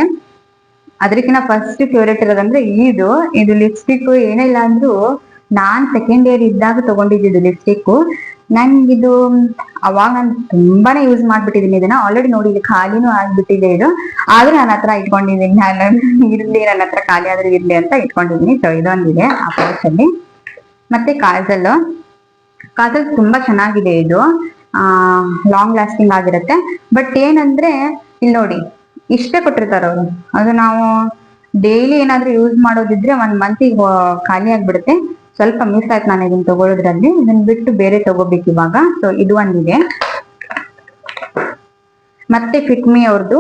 ಅದಕ್ಕಿಂತ ಫಸ್ಟ್ ಫೇವ್ರೇಟ್ ಇರೋದಂದ್ರೆ ಇದು. ಇದು ಲಿಪ್ಸ್ಟಿಕ್ ಏನಿಲ್ಲ ಅಂದ್ರೂ ನಾನ್ ಸೆಕೆಂಡ್ ಇಯರ್ ಇದ್ದಾಗ ತಗೊಂಡಿದ್ದು ಲಿಪ್ಸ್ಟಿಕ್ ನಂಗಿದು ಅವಾಗ ನಾನು ತುಂಬಾನೇ ಯೂಸ್ ಮಾಡ್ಬಿಟ್ಟಿದೀನಿ ಇದನ್ನ. ಆಲ್ರೆಡಿ ನೋಡಿ ಇಲ್ಲಿ ಖಾಲಿನೂ ಆಗ್ಬಿಟ್ಟಿದೆ ಇದು. ಆದ್ರೆ ನನ್ನ ಹತ್ರ ಇಟ್ಕೊಂಡಿದ್ದೀನಿ. ನಾನು ಇರ್ಲಿ ನನ್ನ ಹತ್ರ ಖಾಲಿ ಆದ್ರೂ ಇರ್ಲಿ ಅಂತ ಇಟ್ಕೊಂಡಿದ್ದೀನಿ. ಸೊ ಇದೊಂದಿದೆ ಆ ಪೌಚ್ ಅಲ್ಲಿ. ಮತ್ತೆ ಕಾಜಲ್. ಕಾಜಲ್ ತುಂಬಾ ಚೆನ್ನಾಗಿದೆ ಇದು. ಆ ಲಾಂಗ್ ಲಾಸ್ಟಿಂಗ್ ಆಗಿರುತ್ತೆ. ಬಟ್ ಏನಂದ್ರೆ, ಇಲ್ಲಿ ನೋಡಿ, ಇಷ್ಟೇ ಕೊಟ್ಟಿರ್ತಾರ ಅವರು. ಅದು ನಾವು ಡೈಲಿ ಏನಾದ್ರೂ ಯೂಸ್ ಮಾಡೋದಿದ್ರೆ ಒಂದ್ ಮಂತ್ ಖಾಲಿ ಆಗ್ಬಿಡುತ್ತೆ. ಸ್ವಲ್ಪ ಮಿಸ್ ಆಯ್ತು ನಾನು ಇದನ್ನ ತಗೊಳ್ಳೋದ್ರಲ್ಲಿ. ಇದನ್ನ ಬಿಟ್ಟು ಬೇರೆ ತಗೋಬೇಕು ಇವಾಗ. ಸೊ ಇದು ಒಂದಿದೆ. ಮತ್ತೆ ಫಿಟ್ಮಿ ಅವ್ರದ್ದು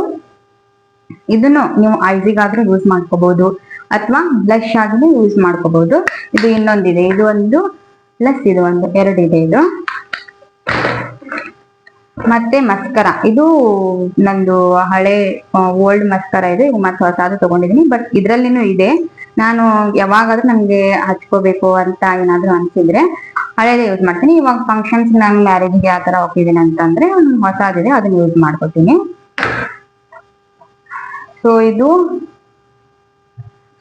ಇದನ್ನು ನೀವು ಐಸಿಗಾದ್ರೂ ಯೂಸ್ ಮಾಡ್ಕೋಬಹುದು ಅಥವಾ ಬ್ಲಶ್ ಆದ್ರೂ ಯೂಸ್ ಮಾಡ್ಕೋಬಹುದು ಇದು ಇನ್ನೊಂದಿದೆ. ಇದು ಒಂದು ಪ್ಲಸ್ ಇದು ಒಂದು ಎರಡಿದೆ ಇದು. ಮತ್ತೆ ಮಸ್ಕರ ಇದು ನಂದು ಹಳೆ ಓಲ್ಡ್ ಮಸ್ಕರ ಇದೆ. ಮತ್ತೆ ಹೊಸದು ತಗೊಂಡಿದೀನಿ. ಬಟ್ ಇದ್ರಲ್ಲಿನೂ ಇದೆ. ನಾನು ಯಾವಾಗಾದ್ರೂ ನಮ್ಗೆ ಹಚ್ಕೋಬೇಕು ಅಂತ ಏನಾದ್ರು ಅನ್ಸಿದ್ರೆ ಹಳೇದೇ ಯೂಸ್ ಮಾಡ್ತೀನಿ. ಇವಾಗ ಫಂಕ್ಷನ್ಸ್ ನಾನು ಮ್ಯಾರೇಜ್ಗೆ ಆ ತರ ಹೋಗಿದ್ದೀನಿ ಅಂತಂದ್ರೆ ಹೊಸದಿದೆ, ಅದನ್ನ ಯೂಸ್ ಮಾಡ್ಕೋತೀನಿ. ಸೊ ಇದು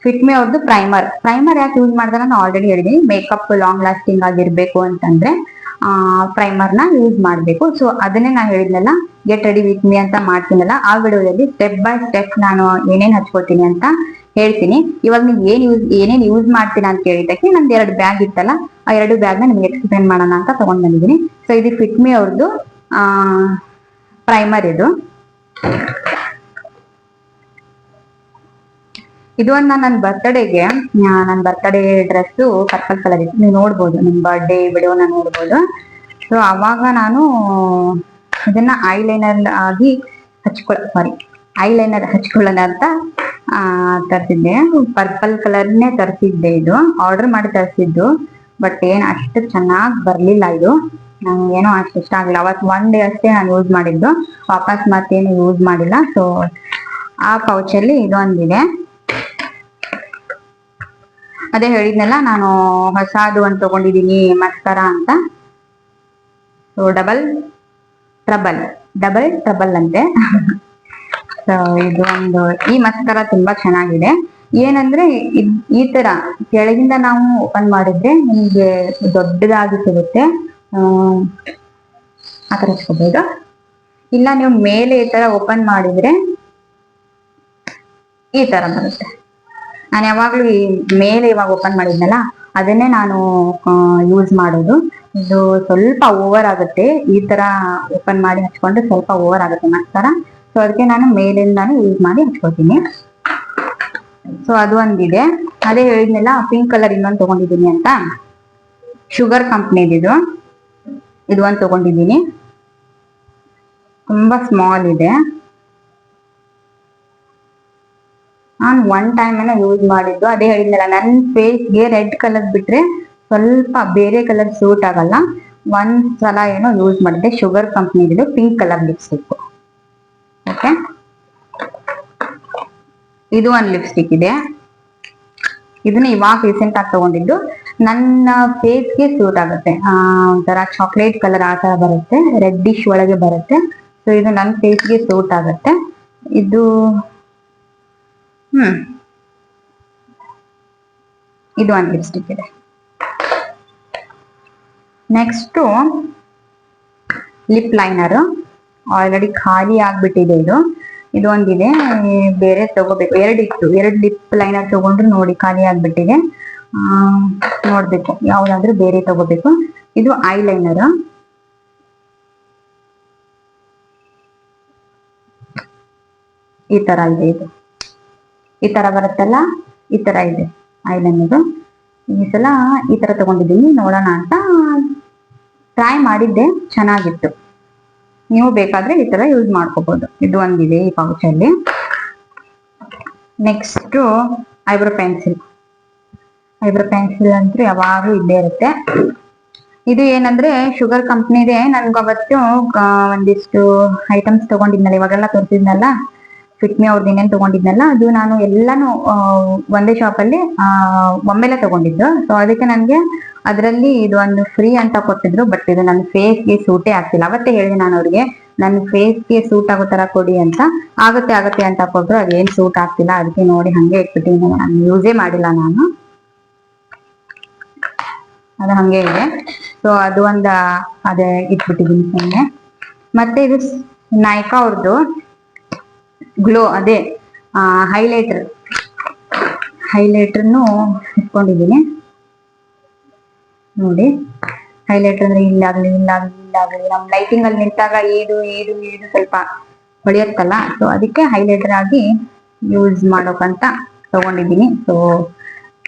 ಫಿಟ್ಮಿ ಅವ್ರದ್ದು ಪ್ರೈಮರ್ ಪ್ರೈಮರ್ ಯಾಕೆ ಯೂಸ್ ಮಾಡಿದ್ರೆ ನಾನು ಆಲ್ರೆಡಿ ಹೇಳಿದೀನಿ. ಮೇಕಪ್ ಲಾಂಗ್ ಲಾಸ್ಟಿಂಗ್ ಆಗಿರ್ಬೇಕು ಅಂತಂದ್ರೆ ಪ್ರೈಮರ್ನ ಯೂಸ್ ಮಾಡಬೇಕು. ಸೊ ಅದನ್ನೇ ನಾನು ಹೇಳಿದ್ನಲ್ಲ ಗೆಟ್ ರೆಡಿ ವಿತ್ ಮೀ ಅಂತ ಮಾಡ್ತೀನಲ್ಲ, ಆ ವಿಡಿಯೋದಲ್ಲಿ ಸ್ಟೆಪ್ ಬೈ ಸ್ಟೆಪ್ ನಾನು ಏನೇನು ಹಚ್ಕೋತೀನಿ ಅಂತ ಹೇಳ್ತೀನಿ. ಇವಾಗ ನೀವು ಏನ್ ಯೂಸ್ ಏನೇನು ಯೂಸ್ ಮಾಡ್ತೀನಿ ಅಂತ ಕೇಳಿದ್ದಕ್ಕೆ ನಂದು ಎರಡು ಬ್ಯಾಗ್ ಇತ್ತಲ್ಲ, ಆ ಎರಡು ಬ್ಯಾಗ್ನ ನಿಮ್ಗೆ ಎಕ್ಸ್ಪ್ಲೇನ್ ಮಾಡೋಣ ಅಂತ ತಗೊಂಡ್ ಬಂದಿದ್ದೀನಿ. ಸೊ ಇದು ಫಿಟ್ಮಿ ಅವ್ರದ್ದು ಪ್ರೈಮರ್ ಇದು. ಇದು ಒಂದು ನನ್ನ ಬರ್ತ್ಡೇಗೆ ನನ್ನ ಬರ್ತ್ಡೇ ಡ್ರೆಸ್ ಪರ್ಪಲ್ ಕಲರ್ ಇತ್ತು. ನೀವು ನೋಡ್ಬೋದು ನಿಮ್ ಬರ್ಡೇ ವಿಡಿಯೋನ ನೋಡ್ಬೋದು. ಸೊ ಅವಾಗ ನಾನು ಇದನ್ನ ಐಲೈನರ್ ಆಗಿ ಹಚ್ಕೊಳ ಸಾರಿ ಐಲೈನರ್ ಹಚ್ಕೊಳ್ಳೋಣ ಅಂತ ಆ, ತರ್ಸಿದ್ದೆ. ಪರ್ಪಲ್ ಕಲರ್ನೇ ತರಿಸಿದ್ದೆ ಇದು. ಆರ್ಡರ್ ಮಾಡಿ ತರಿಸಿದ್ದು. ಬಟ್ ಏನು ಅಷ್ಟು ಚೆನ್ನಾಗಿ ಬರಲಿಲ್ಲ ಇದು. ನಂಗೆ ಏನೋ ಅಷ್ಟು ಇಷ್ಟ ಆಗಿಲ್ಲ ಅವತ್ತು ಒನ್ ಡೇ ಅಷ್ಟೇ ನಾನು ಯೂಸ್ ಮಾಡಿದ್ದು. ವಾಪಸ್ ಮತ್ತೇನು ಯೂಸ್ ಮಾಡಿಲ್ಲ. ಸೊ ಆ ಪೌಚಲ್ಲಿ ಇದೊಂದಿದೆ. ಅದೇ ಹೇಳಿದ್ನಲ್ಲ ನಾನು ಹೊಸದು ಒಂದು ತಗೊಂಡಿದ್ದೀನಿ ಮಸ್ಕರ ಅಂತ. So double trouble double trouble ಅಂತೆ. ಸೊ ಇದು ಒಂದು ಈ ಮಸ್ಕರ ತುಂಬಾ ಚೆನ್ನಾಗಿದೆ. ಏನಂದ್ರೆ ಈ ತರ ಕೆಳಗಿಂದ ನಾವು ಓಪನ್ ಮಾಡಿದ್ರೆ ನಿಮ್ಗೆ ದೊಡ್ಡದಾಗಿ ಸಿಗುತ್ತೆ. ಆ, ಆ ತರ ಇಟ್ಕೋಬಹುದು ಇಲ್ಲ ನೀವು ಮೇಲೆ ಈ ತರ ಓಪನ್ ಮಾಡಿದ್ರೆ ಈ ತರ ಬರುತ್ತೆ. ನಾನು ಯಾವಾಗ್ಲೂ ಈ ಮೇಲೆ ಇವಾಗ ಓಪನ್ ಮಾಡಿದ್ನಲ್ಲ, ಅದನ್ನೇ ನಾನು ಯೂಸ್ ಮಾಡೋದು. ಇದು ಸ್ವಲ್ಪ ಓವರ್ ಆಗುತ್ತೆ. ಈ ತರ ಓಪನ್ ಮಾಡಿ ಹಚ್ಕೊಂಡ್ರೆ ಸ್ವಲ್ಪ ಓವರ್ ಆಗುತ್ತೆ ಮಸ್ಕರ ಸೊ ಅದಕ್ಕೆ ನಾನು ಮೇಲಿಂದಾನೇ ಯೂಸ್ ಮಾಡಿ ಹಚ್ಕೊತೀನಿ ಸೊ ಅದು ಒಂದಿದೆ. ಅದೇ ಹೇಳಿದ್ನಲ್ಲ ಪಿಂಕ್ ಕಲರ್ ಇನ್ನೊಂದು ತಗೊಂಡಿದ್ದೀನಿ ಅಂತ. ಶುಗರ್ ಕಂಪ್ನಿದಿದು ಇದು ಒಂದು ತಗೊಂಡಿದ್ದೀನಿ. ತುಂಬಾ ಸ್ಮಾಲ್ ಇದೆ. ನಾನು ಒನ್ ಟೈಮ್ ಏನೋ ಯೂಸ್ ಮಾಡಿದ್ದು. ಅದೇ ಹೇಳಿದ್ನಲ್ಲ ನನ್ನ ಫೇಸ್ಗೆ ರೆಡ್ ಕಲರ್ ಬಿಟ್ರೆ ಸ್ವಲ್ಪ ಬೇರೆ ಕಲರ್ ಸೂಟ್ ಆಗಲ್ಲ. ಒಂದ್ ಸಲ ಏನೋ ಯೂಸ್ ಮಾಡಿದ್ದೆ ಶುಗರ್ ಕಂಪ್ನಿದು ಪಿಂಕ್ ಕಲರ್ ಲಿಪ್ಸ್ಟಿಕ್ ಓಕೆ ಇದು ಒಂದು ಲಿಪ್ಸ್ಟಿಕ್ ಇದೆ. ಇದನ್ನ ಇವಾಗ ರೀಸೆಂಟ್ ಆಗಿ ತಗೊಂಡಿದ್ದು. ನನ್ನ ಫೇಸ್ಗೆ ಸೂಟ್ ಆಗುತ್ತೆ. ಒಂಥರ ಚಾಕ್ಲೇಟ್ ಕಲರ್ ಆ ಥರ ಬರುತ್ತೆ. ರೆಡ್ಡಿಶ್ ಒಳಗೆ ಬರುತ್ತೆ. ಸೊ ಇದು ನನ್ನ ಫೇಸ್ಗೆ ಸೂಟ್ ಆಗುತ್ತೆ. ಇದು ಹ್ಮ್. ಇದು ಒಂದು ಲಿಪ್ಸ್ಟಿಕ್ ಇದೆ. ನೆಕ್ಸ್ಟು ಲಿಪ್ ಲೈನರ್ ಆಲ್ರೆಡಿ ಖಾಲಿ ಆಗ್ಬಿಟ್ಟಿದೆ ಇದು. ಇದು ಒಂದಿದೆ. ಬೇರೆ ತಗೋಬೇಕು. ಎರಡು ಇತ್ತು ಎರಡು ಲಿಪ್ ಲೈನರ್ ತಗೊಂಡ್ರು ನೋಡಿ ಖಾಲಿ ಆಗ್ಬಿಟ್ಟಿದೆ. ನೋಡ್ಬೇಕು. ಯಾವ್ದಾದ್ರು ಬೇರೆ ತಗೋಬೇಕು. ಇದು ಐ ಲೈನರ್ ಈ ತರ ಇದೆ ಇದು. ಈ ತರ ಬರುತ್ತಲ್ಲ? ಈ ತರ ಇದೆ. ಐಲೈನರ್ ಈ ಸಲ ಈ ತರ ತಗೊಂಡಿದ್ದೀನಿ. ನೋಡೋಣ ಅಂತ ಟ್ರೈ ಮಾಡಿದ್ದೆ. ಚೆನ್ನಾಗಿತ್ತು. ನೀವು ಬೇಕಾದ್ರೆ ಈ ತರ ಯೂಸ್ ಮಾಡ್ಕೋಬಹುದು ಇದು ಒಂದಿದೆ ಈ ಪೌಚಲ್ಲಿ next eyebrow pencil eyebrow pencil ಅಂತೂ ಯಾವಾಗ್ಲೂ ಇದ್ದೇ ಇರುತ್ತೆ. ಇದು ಏನಂದ್ರೆ ಶುಗರ್ ಕಂಪ್ನಿದೆ ನನ್ಗೆ ಅವತ್ತು ಒಂದಿಷ್ಟು ಐಟಮ್ಸ್ ತಗೊಂಡಿದ್ನಲ್ಲ, ಇವಾಗೆಲ್ಲ ತೋರಿಸಿದ್ನಲ್ಲ ಫಿಟ್ಮಿ ಅವ್ರದ್ದು ಇನ್ನೇನು ತಗೊಂಡಿದ್ನಲ್ಲ, ಅದು ನಾನು ಎಲ್ಲಾನು ಒಂದೇ ಶಾಪಲ್ಲಿ ಒಮ್ಮೆಲೆ ತಗೊಂಡಿದ್ದು. ಸೊ ಅದಕ್ಕೆ ನನಗೆ ಅದರಲ್ಲಿ ಇದು ಒಂದು ಫ್ರೀ ಅಂತ ಕೊಟ್ಟಿದ್ರು ಬಟ್ ಇದು ನನ್ನ ಫೇಸ್ಗೆ ಸೂಟೇ ಆಗ್ತಿಲ್ಲ. ಅವತ್ತೇ ಹೇಳಿದೆ ನಾನು ಅವ್ರಿಗೆ, ನನ್ನ ಫೇಸ್ಗೆ ಸೂಟ್ ಆಗೋ ತರ ಕೊಡಿ ಅಂತ. ಆಗತ್ತೆ, ಆಗುತ್ತೆ, ಅಂತ ಕೊಟ್ಟರು ಅದೇನ್ ಸೂಟ್ ಆಗ್ತಿಲ್ಲ, ಅದಕ್ಕೆ ನೋಡಿ ಹಂಗೆ ಇಟ್ಬಿಟ್ಟಿದ್ದೀನಿ ನಾನು. ಯೂಸೇ ಮಾಡಿಲ್ಲ ನಾನು. ಅದು ಹಂಗೆ ಇದೆ. ಸೊ ಅದು ಒಂದ ಅದೇ ಇಟ್ಬಿಟ್ಟಿದ್ದೀನಿ ಸುಮ್ಮನೆ ಮತ್ತೆ ಇದು ನಾಯ್ಕ ಅವ್ರದ್ದು ಗ್ಲೋ ಅದೇ ಹೈಲೈಟರ್ ಹೈಲೈಟರ್ನು ಇಟ್ಕೊಂಡಿದ್ದೀನಿ. ನೋಡಿ ಹೈಲೈಟರ್ ಅಂದ್ರೆ ಇಲ್ಲಾಗ್ಲಿ ಇಲ್ಲಾಗ್ಲಿ ಇಲ್ಲಾಗ್ಲಿ ನಮ್ ಲೈಟಿಂಗ್ ಅಲ್ಲಿ ನಿಂತಾಗ ಏದು ಏದು ಏದು ಸ್ವಲ್ಪ ಹೊಳೆಯುತ್ತಲ್ಲ ಸೊ ಅದಕ್ಕೆ ಹೈಲೈಟರ್ ಆಗಿ ಯೂಸ್ ಮಾಡೋಕಂತ ತಗೊಂಡಿದ್ದೀನಿ. ಸೊ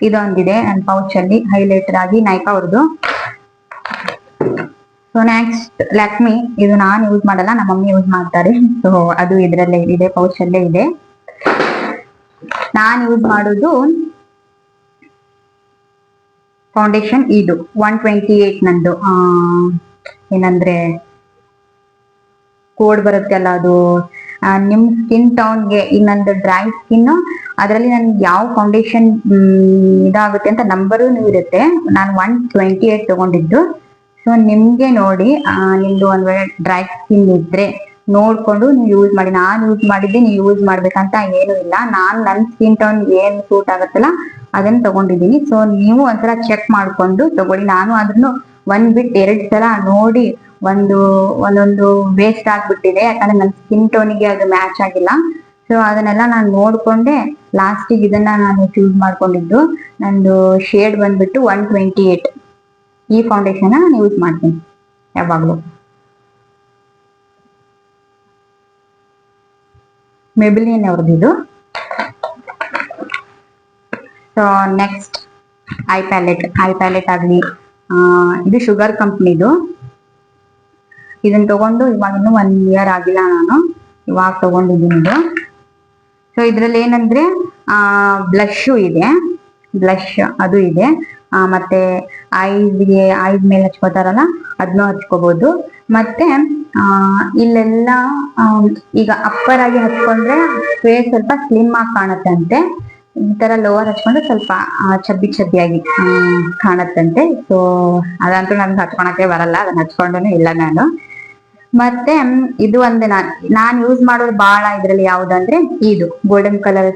ಇದೊಂದಿದೆ ನನ್ನ ಪೌಚ್ ಅಲ್ಲಿ ಹೈಲೈಟರ್ ಆಗಿ ನಾಯ್ಕ ಅವ್ರದ್ದು ಸೊ ನೆಕ್ಸ್ಟ್ ಲ್ಯಾಕ್ಮಿ ಇದು ನಾನು ಯೂಸ್ ಮಾಡಲ್ಲ, ನಮ್ಮ ಮಮ್ಮಿ ಯೂಸ್ ಮಾಡ್ತಾರೆ. ಸೊ ಅದು ಇದರಲ್ಲೇ ಇದೆ ಪೌಚ್ ಅಲ್ಲೇ ಇದೆ. ನಾನು ಯೂಸ್ ಮಾಡೋದು ಫೌಂಡೇಶನ್ ಇದು ಒನ್ ಟ್ವೆಂಟಿ ಏಟ್ ನಂದು ಏನಂದ್ರೆ, ಕೋಡ್ ಬರುತ್ತೆ ಅಲ್ಲ ಅದು ನಿಮ್ ಸ್ಕಿನ್ ಟೌನ್ಗೆ ಇನ್ನೊಂದು ನಂದು ಡ್ರೈ ಸ್ಕಿನ್ ಅದರಲ್ಲಿ ನನ್ಗೆ ಯಾವ ಫೌಂಡೇಶನ್ ಇದಾಗುತ್ತೆ ಅಂತ ನಂಬರು ಇರುತ್ತೆ. ನಾನು ಒನ್ ಟ್ವೆಂಟಿ ಏಟ್ ತಗೊಂಡಿದ್ದು. ಸೊ ನಿಮ್ಗೆ ನೋಡಿ ನಿಮ್ದು ಒಂದ್ ವೇಳೆ ಡ್ರೈ ಸ್ಕಿನ್ ಇದ್ರೆ ನೋಡ್ಕೊಂಡು ನೀವು ಯೂಸ್ ಮಾಡಿ. ನಾನು ಯೂಸ್ ಮಾಡಿದ್ದೆ, ನೀವು ಯೂಸ್ ಮಾಡ್ಬೇಕಂತ ಏನು ಇಲ್ಲ. ನಾನು ನನ್ನ ಸ್ಕಿನ್ ಟೋನ್ ಏನ್ ಸೂಟ್ ಆಗುತ್ತಲ್ಲ, ಅದನ್ನ ತಗೊಂಡಿದ್ದೀನಿ. ಸೊ ನೀವು ಒಂದ್ಸಲ ಚೆಕ್ ಮಾಡ್ಕೊಂಡು ತಗೊಳ್ಳಿ. ನಾನು ಅದನ್ನು ಒಂದ್ ಬಿಟ್ಟು ಎರಡ್ ಸಲ ನೋಡಿ ಒಂದು, ಒಂದೊಂದು ವೇಸ್ಟ್ ಆಗ್ಬಿಟ್ಟಿದೆ. ಯಾಕಂದ್ರೆ ನನ್ನ ಸ್ಕಿನ್ ಟೋನಿಗೆ ಅದು ಮ್ಯಾಚ್ ಆಗಿಲ್ಲ. ಸೊ ಅದನ್ನೆಲ್ಲ ನಾನು ನೋಡ್ಕೊಂಡೆ. ಲಾಸ್ಟಿಗೆ ಇದನ್ನ ನಾನು ಚೂಸ್ ಮಾಡ್ಕೊಂಡಿದ್ದು. ನಂದು ಶೇಡ್ ಬಂದ್ಬಿಟ್ಟು ಒನ್ ಟ್ವೆಂಟಿ ಏಟ್ ಈ ಫೌಂಡೇಶನ್ ನಾನು ಯೂಸ್ ಮಾಡ್ತೀನಿ, ಯಾವಾಗಲೂ. ಮೆಬಿಲಿಯನ್ ಅವ್ರದ್ದು so next eye palette eye palette ಆಗಲಿ ಇದು ಶುಗರ್ ಕಂಪ್ನಿದು ಇದನ್ನ ತಗೊಂಡು ಇವಾಗ ಇನ್ನೂ ಒನ್ ಇಯರ್ ಆಗಿಲ್ಲ ನಾನು, ಇವಾಗ ತಗೊಂಡಿದ್ದೀನಿ ಇದು. ಸೊ ಇದ್ರಲ್ಲಿ ಏನಂದ್ರೆ ಬ್ಲಷು ಇದೆ ಬ್ಲಷ್ ಅದು ಇದೆ. ಆ, ಮತ್ತೆ ಐಸ್ಗೆ ಆಯ್ದ ಮೇಲೆ ಹಚ್ಕೋತಾರಲ್ಲ ಅದನ್ನು ಹಚ್ಕೋಬಹುದು ಮತ್ತೆ ಆ ಇಲ್ಲೆಲ್ಲ ಈಗ ಅಪ್ಪರ್ ಆಗಿ ಹಚ್ಕೊಂಡ್ರೆ ಫೇಸ್ ಸ್ವಲ್ಪ ಸ್ಲಿಮ್ ಆಗಿ ಕಾಣತ್ತಂತೆ. ಈ ತರ ಲೋವರ್ ಹಚ್ಕೊಂಡ್ರೆ ಸ್ವಲ್ಪ ಚಬ್ಬಿ ಚಬ್ಬಿಯಾಗಿ ಕಾಣತ್ತಂತೆ. ಸೊ ಅದಂತೂ ನನ್ಗೆ ಹಚ್ಕೊಳಕ್ಕೆ ಬರಲ್ಲ ಅದನ್ನ ಹಚ್ಕೊಂಡೂ ಇಲ್ಲ ನಾನು. ಮತ್ತೆ ಇದು ಒಂದು ನಾನ್ ನಾನ್ ಯೂಸ್ ಮಾಡೋದು ಬಹಳ ಇದ್ರಲ್ಲಿ ಯಾವ್ದಂದ್ರೆ ಇದು ಗೋಲ್ಡನ್ ಕಲರ್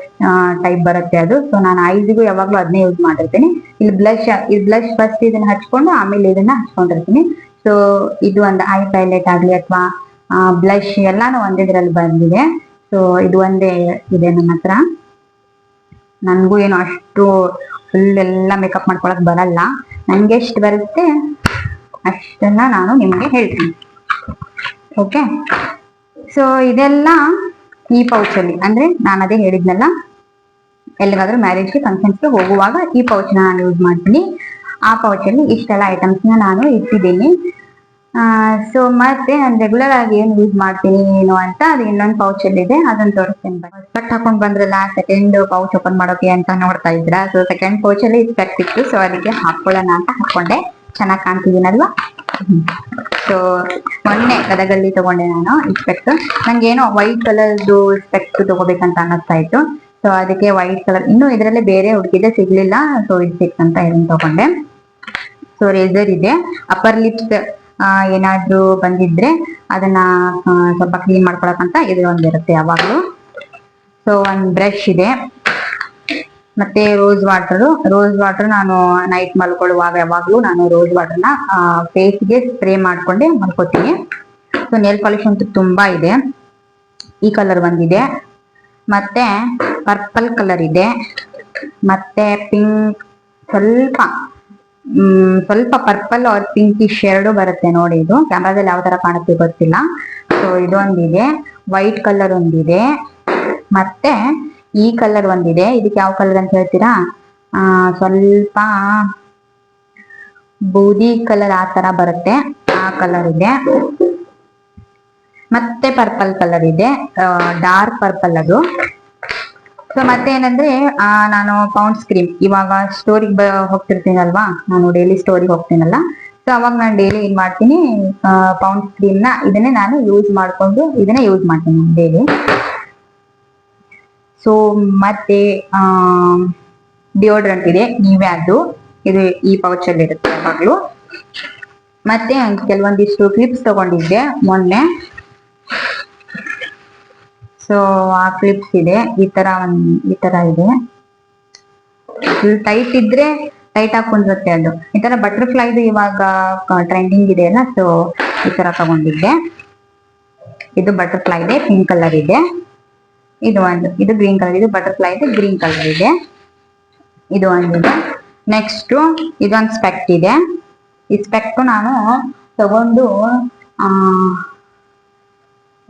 ಟೈಪ್ ಬರುತ್ತೆ ಅದು. ಸೊ ನಾನು ಐಸಿಗೂ ಯಾವಾಗ್ಲೂ ಅದನ್ನೇ ಯೂಸ್ ಮಾಡಿರ್ತೀನಿ. ಇಲ್ಲಿ ಬ್ಲಶ್ ಇದು ಬ್ಲಶ್ ಫಸ್ಟ್ ಇದನ್ನ ಹಚ್ಕೊಂಡು ಆಮೇಲೆ ಇದನ್ನ ಹಚ್ಕೊಂಡಿರ್ತೀನಿ. ಸೊ ಇದು ಒಂದು ಐ ಪೈಲೆಟ್ ಆಗ್ಲಿ ಅಥವಾ ಬ್ಲಶ್ ಎಲ್ಲಾನು ಒಂದಿದ್ರಲ್ಲಿ ಬಂದಿದೆ. ಸೊ ಇದು ಒಂದೇ ಇದೆ ನನ್ನ ಹತ್ರ. ನನ್ಗೂ ಏನು ಅಷ್ಟು ಫುಲ್ ಎಲ್ಲ ಮೇಕಪ್ ಮಾಡ್ಕೊಳಕ್ ಬರಲ್ಲ. ನನ್ಗೆ ಎಷ್ಟು ಬರುತ್ತೆ ಅಷ್ಟನ್ನ ನಾನು ನಿಮ್ಗೆ ಹೇಳ್ತೀನಿ. ಓಕೆ ಸೊ ಇದೆಲ್ಲ ಈ ಪೌಚಲ್ಲಿ. ಅಂದ್ರೆ ನಾನು ಅದೇ ಹೇಳಿದ್ನಲ್ಲ, ಎಲ್ಲಿಗಾದ್ರೂ ಮ್ಯಾರೇಜ್ಗೆ ಫಂಕ್ಷನ್ಸ್ಗೆ ಹೋಗುವಾಗ ಈ ಪೌಚ್ನ ನಾನು ಯೂಸ್ ಮಾಡ್ತೀನಿ. ಆ ಪೌಚಲ್ಲಿ ಇಷ್ಟೆಲ್ಲ ಐಟಮ್ಸ್ನ ನಾನು ಇಟ್ಟಿದ್ದೀನಿ. ಸೊ ಮತ್ತೆ ನಾನು ರೆಗ್ಯುಲರ್ ಆಗಿ ಏನು ಯೂಸ್ ಮಾಡ್ತೀನಿ ಏನು ಅಂತ ಅದು ಇನ್ನೊಂದು ಪೌಚ್ ಇದೆ. ಅದನ್ನ ತೋರಿಸ್ತೀನಿ ಸ್ಪೆಕ್ಟ್ ಹಾಕೊಂಡ್ ಬಂದ್ರಲ್ಲ ಸೆಕೆಂಡ್ ಪೌಚ್ ಓಪನ್ ಮಾಡೋಕೆ ಅಂತ ನೋಡ್ತಾ ಇದ್ರ ಸೊ ಸೆಕೆಂಡ್ ಪೌಚ್ ಅಲ್ಲಿ ಸ್ಪೆಕ್ಟ್ ಸೊ ಅದಕ್ಕೆ ಹಾಕೊಳ್ಳೋಣ ಅಂತ ಹಾಕೊಂಡೆ. ಚೆನ್ನಾಗಿ ಕಾಣ್ತಿದ್ದೀನಲ್ವಾ? ಸೊ ಮೊನ್ನೆ ಗದಗಲ್ಲಿ ತಗೊಂಡೆ ನಾನು ಇಸ್ಪೆಕ್ಟ್. ಸ್ಪೆಕ್ಟ್ ನಂಗೆ ಏನೋ ವೈಟ್ ಕಲರ್ದು ಸ್ಪೆಕ್ಟ್ ತಗೋಬೇಕಂತ ಅನ್ನಿಸ್ತಾ ಇತ್ತು. ಸೊ ಅದಕ್ಕೆ ವೈಟ್ ಕಲರ್ ಇನ್ನು ಇದರಲ್ಲಿ ಬೇರೆ ಹುಡುಕಿದೆ ಸಿಗ್ಲಿಲ್ಲ. ಸೊ ಇದು ಸಿಕ್ತಂತ ಇದನ್ನ ತಗೊಂಡೆ. ಸೊ ರೇಸರ್ ಇದೆ. ಅಪ್ಪರ್ ಲಿಪ್ಸ್ ಏನಾದ್ರೂ ಬಂದಿದ್ರೆ ಅದನ್ನ ಸ್ವಲ್ಪ ಕ್ಲೀನ್ ಮಾಡ್ಕೊಳಕಂತ ಇದು ಒಂದಿರುತ್ತೆ ಯಾವಾಗ್ಲೂ. ಸೊ ಒಂದ್ ಬ್ರಷ್ ಇದೆ. ಮತ್ತೆ ರೋಸ್ ವಾಟರ್ ರೋಸ್ ವಾಟರ್ ನಾನು ನೈಟ್ ಮಲ್ಕೊಳ್ಳುವಾಗ ಯಾವಾಗ್ಲೂ ನಾನು ರೋಸ್ ವಾಟರ್ನ ಫೇಸ್ಗೆ ಸ್ಪ್ರೇ ಮಾಡ್ಕೊಂಡೆ ಮಲ್ಕೋತೀನಿ. ಸೊ ನೇಲ್ ಪಾಲಿಶ್ ಅಂತೂ ತುಂಬಾ ಇದೆ. ಈ ಕಲರ್ ಬಂದಿದೆ. ಮತ್ತೆ ಪರ್ಪಲ್ ಕಲರ್ ಇದೆ. ಮತ್ತೆ ಪಿಂಕ್ ಸ್ವಲ್ಪ ಸ್ವಲ್ಪ ಪರ್ಪಲ್ ಅವ್ರ ಪಿಂಕ್ ಈ ಎರಡು ಬರುತ್ತೆ ನೋಡಿ ಇದು. ಕ್ಯಾಮ್ರಾದಲ್ಲಿ ಯಾವ ತರ ಕಾಣುತ್ತೆ ಗೊತ್ತಿಲ್ಲ. ಸೊ ಇದೊಂದಿದೆ. ವೈಟ್ ಕಲರ್ ಒಂದಿದೆ. ಮತ್ತೆ ಈ ಕಲರ್ ಒಂದಿದೆ. ಇದಕ್ಕೆ ಯಾವ ಕಲರ್ ಅಂತ ಹೇಳ್ತೀರಾ? ಆ ಸ್ವಲ್ಪ ಬೂದಿ ಕಲರ್ ಆ ತರ ಬರುತ್ತೆ. ಆ ಕಲರ್ ಇದೆ. ಮತ್ತೆ ಪರ್ಪಲ್ ಕಲರ್ ಇದೆ. ಡಾರ್ಕ್ ಪರ್ಪಲ್ ಅದು. ಸೊ ಮತ್ತೆ ಏನಂದ್ರೆ ಆ, ನಾನು ಪೌಂಡ್ಸ್ ಕ್ರೀಮ್ ಇವಾಗ ಸ್ಟೋರಿಗೆ ಹೋಗ್ತಿರ್ತೀನಲ್ವಾ? ನಾನು ಡೈಲಿ ಸ್ಟೋರಿಗೆ ಹೋಗ್ತೀನಲ್ಲ. ಸೊ ಅವಾಗ ನಾನು ಡೈಲಿ ಏನ್ ಮಾಡ್ತೀನಿ? ಪೌಂಡ್ಸ್ ಕ್ರೀಮ್ನ ಇದನ್ನೇ ನಾನು ಯೂಸ್ ಮಾಡ್ಕೊಂಡು ಇದನ್ನೇ ಯೂಸ್ ಮಾಡ್ತೀನಿ ಡೈಲಿ ಸೊ ಮತ್ತೆ ಡಿಯೋಡ್ರೆಂಟ್ ಇದೆ, ನೀವೇ ಅದು. ಇದು ಈ ಪೌಚ್ ಅಲ್ಲಿ ಇರುತ್ತೆ ಯಾವಾಗ್ಲೂ. ಮತ್ತೆ ಕೆಲವೊಂದಿಷ್ಟು ಕ್ಲಿಪ್ಸ್ ತಗೊಂಡಿದ್ದೆ ಮೊನ್ನೆ. ಸೊ ಆ ಕ್ಲಿಪ್ಸ್ ಇದೆ, ಈ ತರ ಒಂದ್, ಈ ತರ ಇದೆ. ಟೈಟ್ ಇದ್ರೆ ಟೈಟ್ ಆಗಿ ಕುಂದಿರುತ್ತೆ ಅದು. ಈ ತರ ಬಟರ್ಫ್ಲೈದು ಇವಾಗ ಟ್ರೆಂಡಿಂಗ್ ಇದೆ ಅಲ್ಲ ಸೊ ಈ ತರ ತಗೊಂಡಿದ್ದೆ. ಇದು ಬಟರ್ಫ್ಲೈ ಇದೆ ಪಿಂಕ್ ಕಲರ್ ಇದೆ. ಇದು ಒಂದು, ಇದು ಗ್ರೀನ್ ಕಲರ್ ಇದು ಬಟರ್ಫ್ಲೈ ಇದೆ ಗ್ರೀನ್ ಕಲರ್ ಇದೆ. ಇದು ಒಂದಿದೆ ನೆಕ್ಸ್ಟ್ ಇದೊಂದು ಸ್ಪೆಕ್ಟ್ ಇದೆ. ಈ ಸ್ಪೆಕ್ಟ್ ನಾನು ತಗೊಂಡು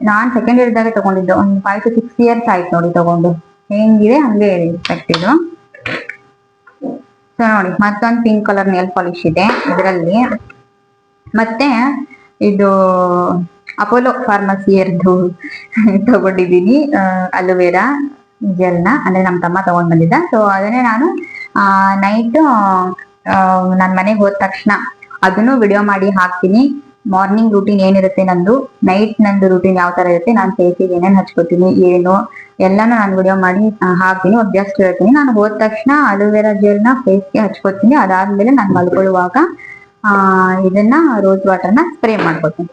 ನಾನು ಸೆಕೆಂಡ್ ಇಯರ್ದಾಗೆ ತಗೊಂಡಿದ್ದೆ. ಒಂದು ಫೈವ್ ಟು ಸಿಕ್ಸ್ ಇಯರ್ಸ್ ಆಯ್ತು ನೋಡಿ ತಗೊಂಡು. ಹೆಂಗಿದೆ? ಹಂಗೆ ಸ್ಪೆಕ್ಟ್ ಇದು. ಸೊ ನೋಡಿ, ಮತ್ತೊಂದು ಪಿಂಕ್ ಕಲರ್ ನೇಲ್ ಪಾಲಿಶ್ ಇದೆ. ಇದರಲ್ಲಿ. ಮತ್ತೆ, ಇದು ಅಪೋಲೋ ಫಾರ್ಮಸಿಯರ್ದು ತಗೊಂಡಿದ್ದೀನಿ ಅಲೋವೆರಾ ಜೆಲ್ನ ಅಂದ್ರೆ ನಮ್ಮ ತಮ್ಮ ತಗೊಂಡ್ ಬಂದಿದ್ದ. ಸೊ ಅದನ್ನೇ ನಾನು ನೈಟ್ ನನ್ನ ಮನೆಗೆ ಹೋದ ತಕ್ಷಣ ಅದನ್ನು ವಿಡಿಯೋ ಮಾಡಿ ಹಾಕ್ತೀನಿ. ಮಾರ್ನಿಂಗ್ ರೂಟೀನ್ ಏನಿರುತ್ತೆ ನಂದು ನೈಟ್ ನಂದು ರೂಟೀನ್ ಯಾವ ತರ ಇರುತ್ತೆ ನಾನು ಫೇಸಿಗೆ ಏನೇನು ಹಚ್ಕೋತೀನಿ, ಏನು, ಎಲ್ಲಾನು ನಾನು ವಿಡಿಯೋ ಮಾಡಿ ಹಾಕ್ತೀನಿ ಜಸ್ಟ್ ಹೇಳ್ತೀನಿ. ನಾನು ಹೋದ ತಕ್ಷಣ ಅಲೋವೆರಾ ಜೆಲ್ನ ಫೇಸ್ಗೆ ಹಚ್ಕೋತೀನಿ. ಅದಾದ್ಮೇಲೆ ನಾನು ಮಲ್ಕೊಳ್ಳುವಾಗ ಇದನ್ನ ರೋಸ್ ವಾಟರ್ನ ಸ್ಪ್ರೇ ಮಾಡ್ಕೋತೀನಿ.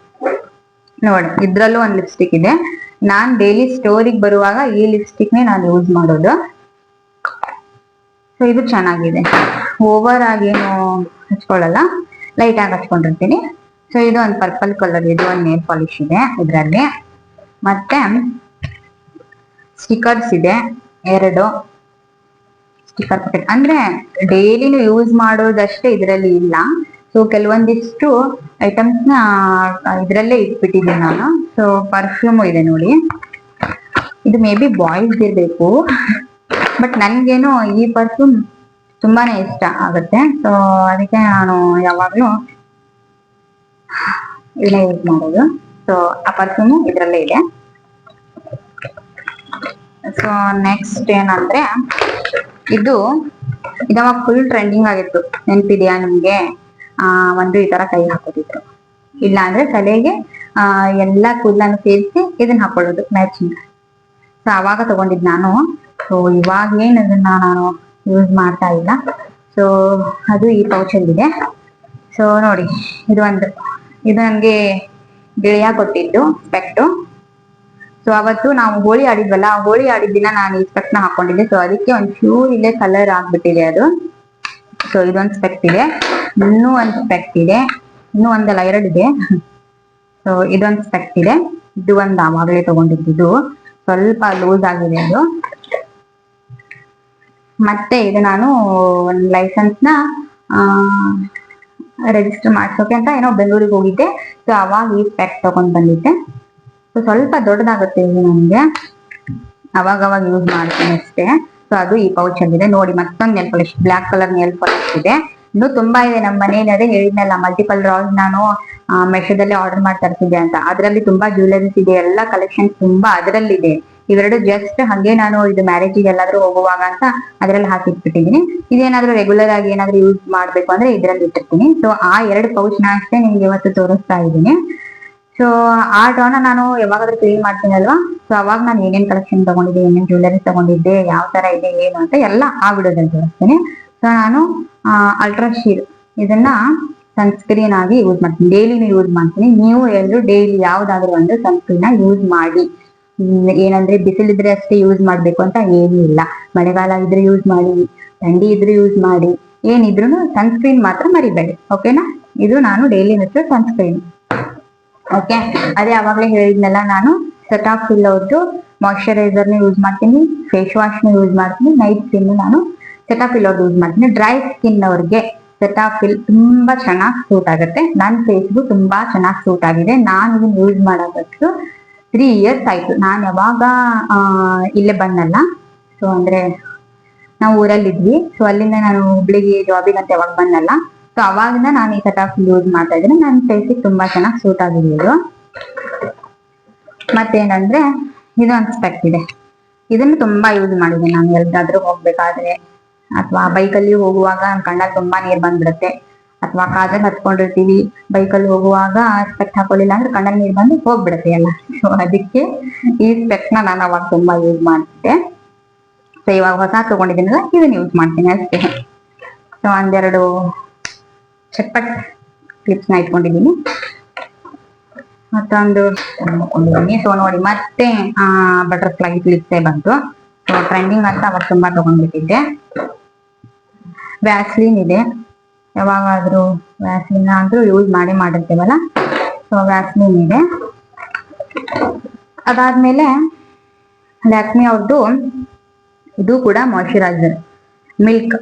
ನೋಡಿ, ಇದ್ರಲ್ಲೂ ಒಂದು ಲಿಪ್ಸ್ಟಿಕ್ ಇದೆ. ನಾನ್ ಡೈಲಿ ಸ್ಟೋರಿಗೆ ಬರುವಾಗ ಈ ಲಿಪ್ಸ್ಟಿಕ್ನೇ ನಾನು ಯೂಸ್ ಮಾಡೋದು. ಸೊ ಇದು ಚೆನ್ನಾಗಿದೆ. ಓವರ್ ಆಗೇನು ಹಚ್ಕೊಳ್ಳಲ್ಲ. ಲೈಟ್ ಆಗಿ ಹಚ್ಕೊಂಡಿರ್ತೀನಿ. ಸೊ ಇದು ಒಂದು ಪರ್ಪಲ್ ಕಲರ್ ಇದು ಒಂದು ನೇಲ್ ಪಾಲಿಶ್ ಇದೆ ಇದರಲ್ಲಿ. ಮತ್ತೆ ಸ್ಟಿಕರ್ಸ್ ಇದೆ, ಎರಡು. ಸ್ಟಿಕರ್ ಅಂದ್ರೆ ಡೈಲಿನೂ ಯೂಸ್ ಮಾಡೋದಷ್ಟೇ ಇದರಲ್ಲಿ ಇಲ್ಲ. ಸೊ ಕೆಲವೊಂದಿಷ್ಟು ಐಟಮ್ಸ್ನ ಇದರಲ್ಲೇ ಇಟ್ಬಿಟ್ಟಿದ್ದೀನಿ ನಾನು. ಸೊ ಪರ್ಫ್ಯೂಮ್ ಇದೆ ನೋಡಿ. ಇದು ಮೇ ಬಿ ಬಾಯ್ಸ್ ಇರಬೇಕು. ಬಟ್ ನನ್ಗೇನು ಈ ಪರ್ಫ್ಯೂಮ್ ತುಂಬಾನೇ ಇಷ್ಟ ಆಗುತ್ತೆ. ಸೊ ಅದಕ್ಕೆ ನಾನು ಯಾವಾಗ್ಲೂ ಇದನ್ನೇ ಯೂಸ್ ಮಾಡೋದು. ಸೊ ಆ ಪರ್ಫ್ಯೂಮು ಇದರಲ್ಲೇ ಇದೆ. ಸೊ ನೆಕ್ಸ್ಟ್ ಏನಂದ್ರೆ, ಇದು ಇದಾವಾಗ ಫುಲ್ ಟ್ರೆಂಡಿಂಗ್ ಆಗಿತ್ತು. ನೆನ್ಪಿದ್ಯಾ ನಿಮ್ಗೆ? ಆ, ಒಂದು ಈ ತರ ಕೈ ಹಾಕೋದಿದ್ರು. ಇಲ್ಲ ಅಂದ್ರೆ ತಲೆಗೆ, ಆ, ಎಲ್ಲಾ ಕೂದಲನ್ನು ಸೇರಿಸಿ ಇದನ್ನ ಹಾಕೊಳ್ಳೋದು ಮ್ಯಾಚಿಂಗ್ ಸೊ ಅವಾಗ ತಗೊಂಡಿದ್ ನಾನು. ಸೊ ಇವಾಗ ಏನು ಅದನ್ನ ನಾನು ಯೂಸ್ ಮಾಡ್ತಾ ಇಲ್ಲ. ಸೊ ಅದು ಈ ಪೌಚಲ್ಲಿ ಇದೆ ಸೊ ನೋಡಿ, ಇದು ಒಂದು, ಇದು ನನಗೆ ಗೆಳೆಯ ಕೊಟ್ಟಿದ್ದು ಸ್ಪೆಕ್ಟು ಸೊ ಅವತ್ತು ನಾವು ಹೋಳಿ ಆಡಿದ್ವಲ್ಲ ಹೋಳಿ ಆಡಿದ ದಿನ ನಾನು ಈ ಸ್ಪೆಕ್ಟ್ನ ಹಾಕೊಂಡಿದ್ದೆ. ಸೊ ಅದಕ್ಕೆ ಒಂದ್ ಇಲ್ಲೇ ಕಲರ್ ಆಗ್ಬಿಟ್ಟಿದೆ ಅದು. ಸೊ ಇದೊಂದು ಸ್ಪೆಕ್ಟ್ ಇದೆ ಇನ್ನೂ ಒಂದು ಸ್ಪೆಕ್ಟ್ ಇದೆ. ಇನ್ನೂ ಒಂದಲ್ಲ ಎರಡಿದೆ ಸೊ ಇದೊಂದು ಸ್ಪೆಕ್ಟ್ ಇದೆ. ಇದು ಒಂದು ಆವಾಗಲೇ ತಗೊಂಡಿದ್ದು ಸ್ವಲ್ಪ ಲೂಸ್ ಆಗಿದೆ ಅದು. ಮತ್ತೆ ಇದು ನಾನು ಒಂದು ಲೈಸೆನ್ಸ್ನ ರಿಜಿಸ್ಟರ್ ಮಾಡ್ಸೋಕೆ ಅಂತ ಏನೋ ಬೆಂಗಳೂರಿಗೆ ಹೋಗಿದ್ದೆ. ಸೊ ಅವಾಗ ಈ ಸ್ಪೆಕ್ಟ್ ತಗೊಂಡ್ ಬಂದಿದ್ದೆ. ಸೊ ಸ್ವಲ್ಪ ದೊಡ್ಡದಾಗುತ್ತೆ ಇದು ನನಗೆ ಅವಾಗ ಅವಾಗ ಯೂಸ್ ಮಾಡ್ತೀನಿ ಅಷ್ಟೇ. ಸೊ ಅದು ಈ ಪೌಚ್ ಅಲ್ಲಿದೆ. ನೋಡಿ, ಮತ್ತೊಂದು nail polish black colour nail polish ಇದೆ. ಇನ್ನು ತುಂಬಾ ಇದೆ ನಮ್ಮ ಮನೇಲಿ. ಅದೇ ಹೇಳಿದ್ನಲ್ಲ ಮಲ್ಟಿಪಲ್ ರಾಲ್ಸ್ ನಾನು ಮೆಷೋದಲ್ಲಿ ಆರ್ಡರ್ ಮಾಡ್ತಾ ಇರ್ತಿದ್ದೆ ಅಂತ. ಅದರಲ್ಲಿ ತುಂಬಾ ಜ್ಯುವೆಲರೀಸ್ ಇದೆ, ಎಲ್ಲ ಕಲೆಕ್ಷನ್ ತುಂಬಾ ಅದರಲ್ಲಿದೆ. ಇವೆರಡು ಜಸ್ಟ್ ಹಂಗೆ ನಾನು ಇದು ಮ್ಯಾರೇಜಿಗೆ ಎಲ್ಲಾದ್ರೂ ಹೋಗುವಾಗ ಅಂತ ಅದ್ರಲ್ಲಿ ಹಾಕಿಟ್ಬಿಟ್ಟಿದ್ದೀನಿ. ಇದೇನಾದ್ರೂ ರೆಗ್ಯುಲರ್ ಆಗಿ ಏನಾದ್ರೂ ಯೂಸ್ ಮಾಡ್ಬೇಕು ಅಂದ್ರೆ ಇದ್ರಲ್ಲಿ ಇಟ್ಟಿರ್ತೀನಿ. ಸೊ ಆ ಎರಡು ಪೌಚ್ನ ಅಷ್ಟೇ ನಿಮ್ಗೆ ಇವತ್ತು ತೋರಿಸ್ತಾ ಇದ್ದೀನಿ. ಸೊ ಆ ಡ್ರಾನ ನಾನು ಯಾವಾಗಾದ್ರೂ ಕ್ಲೀನ್ ಮಾಡ್ತೀನಿ ಅಲ್ವಾ ಸೊ ಅವಾಗ ನಾನು ಏನೇನ್ ಕಲೆಕ್ಷನ್ ತಗೊಂಡಿದ್ದೆ, ಏನೇನ್ ಜ್ಯುವೆಲರಿ ತಗೊಂಡಿದ್ದೆ, ಯಾವ ತರ ಇದೆ, ಏನು ಅಂತ ಎಲ್ಲ ಆ ವಿಡಿಯೋದಲ್ಲಿ ತೋರಿಸ್ತೀನಿ. ಸೊ ನಾನು ಅಲ್ಟ್ರಾ ಶೀರ್ ಇದನ್ನ ಸನ್ಸ್ಕ್ರೀನ್ ಆಗಿ ಯೂಸ್ ಮಾಡ್ತೀನಿ. ಡೈಲಿ ಯೂಸ್ ಮಾಡ್ತೀನಿ. ನೀವು ಎಲ್ಲರೂ ಡೈಲಿ ಯಾವ್ದಾದ್ರು ಒಂದು ಸನ್ಸ್ಕ್ರೀನ್ ಯೂಸ್ ಮಾಡಿ. ಏನಂದ್ರೆ ಬಿಸಿಲಿದ್ರೆ ಅಷ್ಟೇ ಯೂಸ್ ಮಾಡ್ಬೇಕು ಅಂತ ಏನೂ ಇಲ್ಲ. ಮಳೆಗಾಲ ಇದ್ರೆ ಯೂಸ್ ಮಾಡಿ, ಥಂಡಿ ಇದ್ರೆ ಯೂಸ್ ಮಾಡಿ ಏನಿದ್ರು ಸನ್ಸ್ಕ್ರೀನ್ ಮಾತ್ರ ಮರಿಬೇಡಿ. ಓಕೆನಾ ಇದು ನಾನು ಡೈಲಿ ಹಚ್ಚೋ ಸನ್ಸ್ಕ್ರೀನ್ ಓಕೆ ಅದೇ ಅವಾಗಲೇ ಹೇಳಿದ್ನಲ್ಲ ನಾನು ಸೆಟಾಫಿಲ್ ಅವ್ರದ್ದು ಮಾಯಶ್ಚರೈಸರ್ನ ಯೂಸ್ ಮಾಡ್ತೀನಿ ಫೇಸ್ ವಾಶ್ನ ಯೂಸ್ ಮಾಡ್ತೀನಿ ನೈಟ್ ಕ್ರೀಮ್ ನಾನು ಸೆಟಾಫಿಲ್ ಅವ್ರದ್ದು ಯೂಸ್ ಮಾಡ್ತೀನಿ. ಡ್ರೈ ಸ್ಕಿನ್ ಅವ್ರಿಗೆ ಸೆಟಾಫಿಲ್ ತುಂಬಾ ಚೆನ್ನಾಗಿ ಸೂಟ್ ಆಗುತ್ತೆ. ನನ್ನ ಫೇಸ್ಗೂ ತುಂಬಾ ಚೆನ್ನಾಗಿ ಸೂಟ್ ಆಗಿದೆ. ನಾನು ಇದನ್ನ ಯೂಸ್ ಮಾಡೋದಷ್ಟು ತ್ರೀ ಇಯರ್ಸ್ ಆಯ್ತು. ನಾನು ಯಾವಾಗ ಇಲ್ಲೇ ಬಂದಲ್ಲ. ಸೊ ಅಂದ್ರೆ ನಾವು ಊರಲ್ಲಿ ಇದ್ವಿ ಸೊ ಅಲ್ಲಿಂದ ನಾನು ಹುಬ್ಳಿಗೆ ಜಾಬಿಗೆ ಅಂತ ಯಾವಾಗ ಬಂದಲ್ಲ. ಸೊ ಅವಾಗಿಂದ ನಾನು ಈ ಸೆಟಾಫಿಲ್ ಯೂಸ್ ಮಾಡ್ತಾ ಇದ್ರೆ ನನ್ನ ಫೇಸಿಗೆ ತುಂಬಾ ಚೆನ್ನಾಗಿ ಸೂಟ್ ಆಗಿದೆ ಇದು. ಮತ್ತೇನಂದ್ರೆ, ಇದೊಂದು ಸ್ಪೆಕ್ಟ್ ಇದೆ. ಇದನ್ನು ತುಂಬಾ ಯೂಸ್ ಮಾಡಿದೆ ನಾನು. ಎಲ್ದಾದ್ರೂ ಹೋಗ್ಬೇಕಾದ್ರೆ. ಅಥವಾ ಬೈಕಲ್ಲಿ ಹೋಗುವಾಗ ಕಣ್ಣಲ್ಲಿ ತುಂಬಾ ನೀರ್ ಬಂದ್ಬಿಡುತ್ತೆ. ಅಥವಾ ಕಾಜ ಹತ್ಕೊಂಡಿರ್ತೀವಿ, ಬೈಕಲ್ಲಿ ಹೋಗುವಾಗ ಸ್ಪೆಕ್ಟ್ ಹಾಕೊಳ್ಳಿಲ್ಲ ಅಂದ್ರೆ ಕಣ್ಣಲ್ಲಿ ನೀರ್ ಬಂದು ಹೋಗ್ಬಿಡುತ್ತೆ ಎಲ್ಲ. ಸೊ ಅದಕ್ಕೆ ಈ ಸ್ಪೆಕ್ಟ್ನ ನಾನು ಅವಾಗ ತುಂಬಾ ಯೂಸ್ ಮಾಡ್ತಿದ್ದೆ. ಸೊ ಇವಾಗ ಹೊಸ ತಗೊಂಡಿದ್ದೀನಲ್ಲ ಇದನ್ನ ಯೂಸ್ ಮಾಡ್ತೀನಿ ಅಷ್ಟೇ. ಸೊ ಒಂದೆರಡು ಚಟ್ಪಟ್ನ ಇಟ್ಕೊಂಡಿದ್ದೀನಿ. ಮತ್ತೊಂದು ತಗೊಂಡಿದ್ದೀನಿ ಸೊ ನೋಡಿ, ಮತ್ತೆ ಬಟರ್ಫ್ಲೈ ಕ್ಲಿಪ್ಸೇ ಬಂತು. ಸೊ ಟ್ರೆಂಡಿಂಗ್ ಅಂತ ಅವಾಗ ತುಂಬಾ ತಗೊಂಡ್ಬಿಟ್ಟಿದ್ದೆ. ವ್ಯಾಸ್ಲಿನ್ ಇದೆ. ಯಾವಾಗಾದ್ರೂ ವ್ಯಾಸ್ಲಿನ್ ಆದ್ರೂ ಯೂಸ್ ಮಾಡಿ ಮಾಡಿರ್ತೇವಲ್ಲ? ಸೊ ವ್ಯಾಸ್ಲಿನ್ ಇದೆ. ಅದಾದ್ಮೇಲೆ ಲ್ಯಾಕ್ಮಿ ಅವ್ರದ್ದು ಇದು ಕೂಡ ಮಾಯಿಶ್ಚರೈಸರ್ ಮಿಲ್ಕ್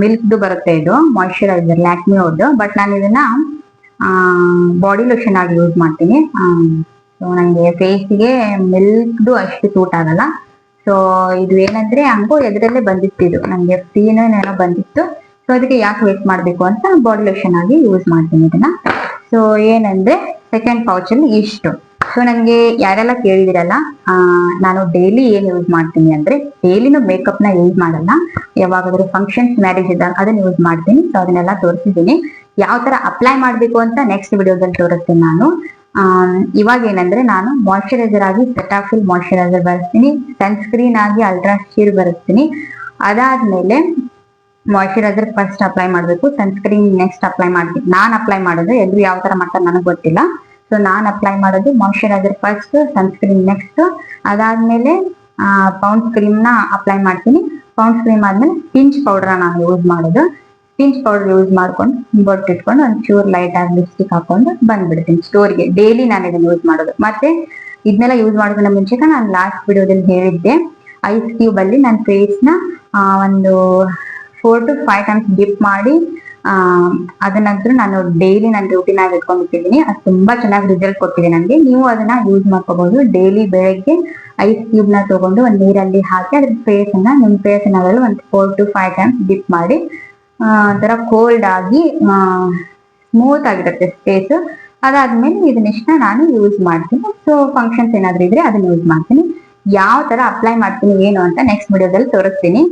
ಮಿಲ್ಕ್ದು ಬರುತ್ತೆ ಇದು ಮಾಯಿಶ್ಚರೈಸರ್ ಲ್ಯಾಕ್ಮಿ ಅವ್ರದ್ದು ಬಟ್ ನಾನು ಇದನ್ನ ಬಾಡಿ ಲೋಷನ್ ಆಗಿ ಯೂಸ್ ಮಾಡ್ತೀನಿ. ಸೊ ನನಗೆ ಫೇಸಿಗೆ ಮಿಲ್ಕ್ದು ಅಷ್ಟು ಸೂಟ್ ಆಗಲ್ಲ. ಸೊ ಇದು ಏನಂದ್ರೆ ಹಂಗು ಎದುರಲ್ಲೇ ಬಂದಿತ್ತು ಇದು. ನನಗೆ ಫ್ರೀನೋ ಏನೋ ಬಂದಿತ್ತು. ಸೊ ಅದಕ್ಕೆ ಯಾಕೆ ವೇಟ್ ಮಾಡಬೇಕು ಅಂತ ಬಾಡಿ ಲೋಷನ್ ಆಗಿ ಯೂಸ್ ಮಾಡ್ತೀನಿ ಇದನ್ನ. ಸೊ ಏನಂದ್ರೆ ಸೆಕೆಂಡ್ ಪೌಚಲ್ಲಿ ಇಷ್ಟು. ಸೊ ನನಗೆ ಯಾರೆಲ್ಲ ಕೇಳಿದಿರಲ್ಲ ನಾನು ಡೈಲಿ ಏನ್ ಯೂಸ್ ಮಾಡ್ತೀನಿ ಅಂದ್ರೆ ಡೈಲಿನೂ ಮೇಕಪ್ನ ಯೂಸ್ ಮಾಡಲ್ಲ. ಯಾವಾಗಾದ್ರೂ ಫಂಕ್ಷನ್ಸ್ ಮ್ಯಾರೇಜ್ ಇದ್ದಾಗ ಅದನ್ನ ಯೂಸ್ ಮಾಡ್ತೀನಿ. ಸೊ ಅದನ್ನೆಲ್ಲ ತೋರಿಸಿದ್ದೀನಿ. ಯಾವ ತರ ಅಪ್ಲೈ ಮಾಡ್ಬೇಕು ಅಂತ ನೆಕ್ಸ್ಟ್ ವಿಡಿಯೋದಲ್ಲಿ ತೋರಿಸ್ತೀನಿ ನಾನು. ಇವಾಗ ಏನಂದ್ರೆ ನಾನು ಮಾಯಿಶ್ಚರೈಸರ್ ಆಗಿ ಸೆಟಾಫಿಲ್ ಮಾಯಿಶ್ಚರೈಸರ್ ಬಳಸ್ತೀನಿ. ಸನ್ಸ್ಕ್ರೀನ್ ಆಗಿ ಅಲ್ಟ್ರಾ ಶೀರ್ ಬಳಸ್ತೀನಿ. ಅದಾದ್ಮೇಲೆ ಮಾಯಿಶ್ಚರೈಸರ್ ಫಸ್ಟ್ ಅಪ್ಲೈ ಮಾಡಬೇಕು. ಸನ್ಸ್ಕ್ರೀನ್ ನೆಕ್ಸ್ಟ್ ಅಪ್ಲೈ ಮಾಡ್ತೀನಿ ನಾನು ಅಪ್ಲೈ ಮಾಡೋದು ಎಲ್ರು ಯಾವ ತರ ಮಾಡ್ತಾರೆ ನನಗೆ ಗೊತ್ತಿಲ್ಲ. ಸೊ ನಾನು ಅಪ್ಲೈ ಮಾಡೋದು ಮಾಯಿಶ್ಚರೈಸರ್ ಫಸ್ಟ್ ಸನ್ಸ್ಕ್ರೀನ್ ನೆಕ್ಸ್ಟ್ ಅದಾದ್ಮೇಲೆ ಪೌಂಡ್ ಕ್ರೀಮ್ನ ಅಪ್ಲೈ ಮಾಡ್ತೀನಿ. ಪೌಂಡ್ ಕ್ರೀಮ್ ಆದ್ಮೇಲೆ ಪಿಂಚ್ ಪೌಡರ್ ನಾನು ಯೂಸ್ ಮಾಡೋದು. ಪಿಂಚ್ ಪೌಡರ್ ಯೂಸ್ ಮಾಡ್ಕೊಂಡು ಬೊಟ್ಟು ಇಟ್ಕೊಂಡು ಒಂದು ಚೂರ್ ಲೈಟ್ ಆಗಿ ಲಿಪ್ಸ್ಟಿಕ್ ಹಾಕೊಂಡು ಬಂದ್ಬಿಡ್ತೀನಿ ಸ್ಟೋರ್ಗೆ ಡೈಲಿ ನಾನು ಇದನ್ನ ಯೂಸ್ ಮಾಡೋದು. ಮತ್ತೆ ಇದನ್ನೆಲ್ಲ ಯೂಸ್ ಮಾಡೋದನ್ನ ಮುಂಚೆ ನಾನು ಲಾಸ್ಟ್ ವಿಡಿಯೋದಲ್ಲಿ ಹೇಳಿದ್ದೆ. ಐಸ್ ಕ್ಯೂಬ್ ಅಲ್ಲಿ ನನ್ನ ಫೇಸ್ ಒಂದು four to five times dip ಮಾಡಿ ಅದನ್ನಂತೂ ನಾನು ಡೈಲಿ ನನ್ನ ರೂಟೀನ್ ಆಗಿ ಇಟ್ಕೊಂಡಿಟ್ಟಿದ್ದೀನಿ ಅದು ತುಂಬಾ ಚೆನ್ನಾಗಿ ರಿಸಲ್ಟ್ ಕೊಟ್ಟಿದೆ ನನಗೆ ನೀವು ಅದನ್ನ ಯೂಸ್ ಮಾಡ್ಕೋಬಹುದು. ಡೈಲಿ ಬೆಳಗ್ಗೆ ಐಸ್ ಕ್ಯೂಬ್ನ ತಗೊಂಡು ಒಂದು ನೀರಲ್ಲಿ ಹಾಕಿ ಅದ್ರ ಫೇಸ್ ಅನ್ನ ನಿಮ್ಮ ಫೇಸ್ ಅನ್ನೋದ್ರಲ್ಲಿ ಒಂದು four to five times dip ಮಾಡಿ ಒಂಥರ ಕೋಲ್ಡ್ ಆಗಿ ಸ್ಮೂತ್ ಆಗಿರುತ್ತೆ ಸ್ಪೇಸ್ ಅದಾದ್ಮೇಲೆ ಇದನ್ನಿಷ್ಟ ನಾನು ಯೂಸ್ ಮಾಡ್ತೀನಿ. ಸೊ ಫಂಕ್ಷನ್ಸ್ ಏನಾದ್ರೂ ಇದ್ರೆ ಅದನ್ನ ಯೂಸ್ ಮಾಡ್ತೀನಿ. ಯಾವ ತರ ಅಪ್ಲೈ ಮಾಡ್ತೀನಿ, ಏನು ಅಂತ ನೆಕ್ಸ್ಟ್ ವಿಡಿಯೋದಲ್ಲಿ ತೋರಿಸ್ತೀನಿ.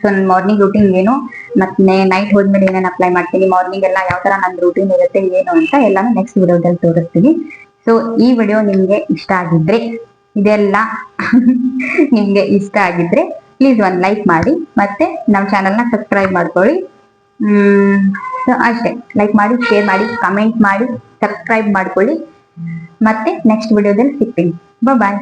ಸೊ ನನ್ನ ಮಾರ್ನಿಂಗ್ ರೂಟೀನ್ ಏನು, ಮತ್ತೆ ನೈಟ್ ಹೋದ್ಮೇಲೆ ಏನೇನು ಅಪ್ಲೈ ಮಾಡ್ತೀನಿ ಮಾರ್ನಿಂಗ್ ಎಲ್ಲ ಯಾವ ತರ ನನ್ನ ರೂಟೀನ್ ಇರುತ್ತೆ, ಏನು ಅಂತ ಎಲ್ಲಾನು ನೆಕ್ಸ್ಟ್ ವಿಡಿಯೋದಲ್ಲಿ ತೋರಿಸ್ತೀನಿ. ಸೊ ಈ ವಿಡಿಯೋ ನಿಮ್ಗೆ ಇಷ್ಟ ಆಗಿದ್ರೆ, ಇದೆಲ್ಲ ನಿಮ್ಗೆ ಇಷ್ಟ ಆಗಿದ್ರೆ ಪ್ಲೀಸ್ ಒಂದು ಲೈಕ್ ಮಾಡಿ ಮತ್ತೆ ನಮ್ಮ ಚಾನಲ್ನ ಸಬ್ಸ್ಕ್ರೈಬ್ ಮಾಡ್ಕೊಳ್ಳಿ. ಅಷ್ಟೇ. ಲೈಕ್ ಮಾಡಿ ಶೇರ್ ಮಾಡಿ ಕಮೆಂಟ್ ಮಾಡಿ ಸಬ್ಸ್ಕ್ರೈಬ್ ಮಾಡ್ಕೊಳ್ಳಿ. ಮತ್ತೆ ನೆಕ್ಸ್ಟ್ ವಿಡಿಯೋದಲ್ಲಿ ಸಿಗ್ತೀನಿ. ಬಾಯ್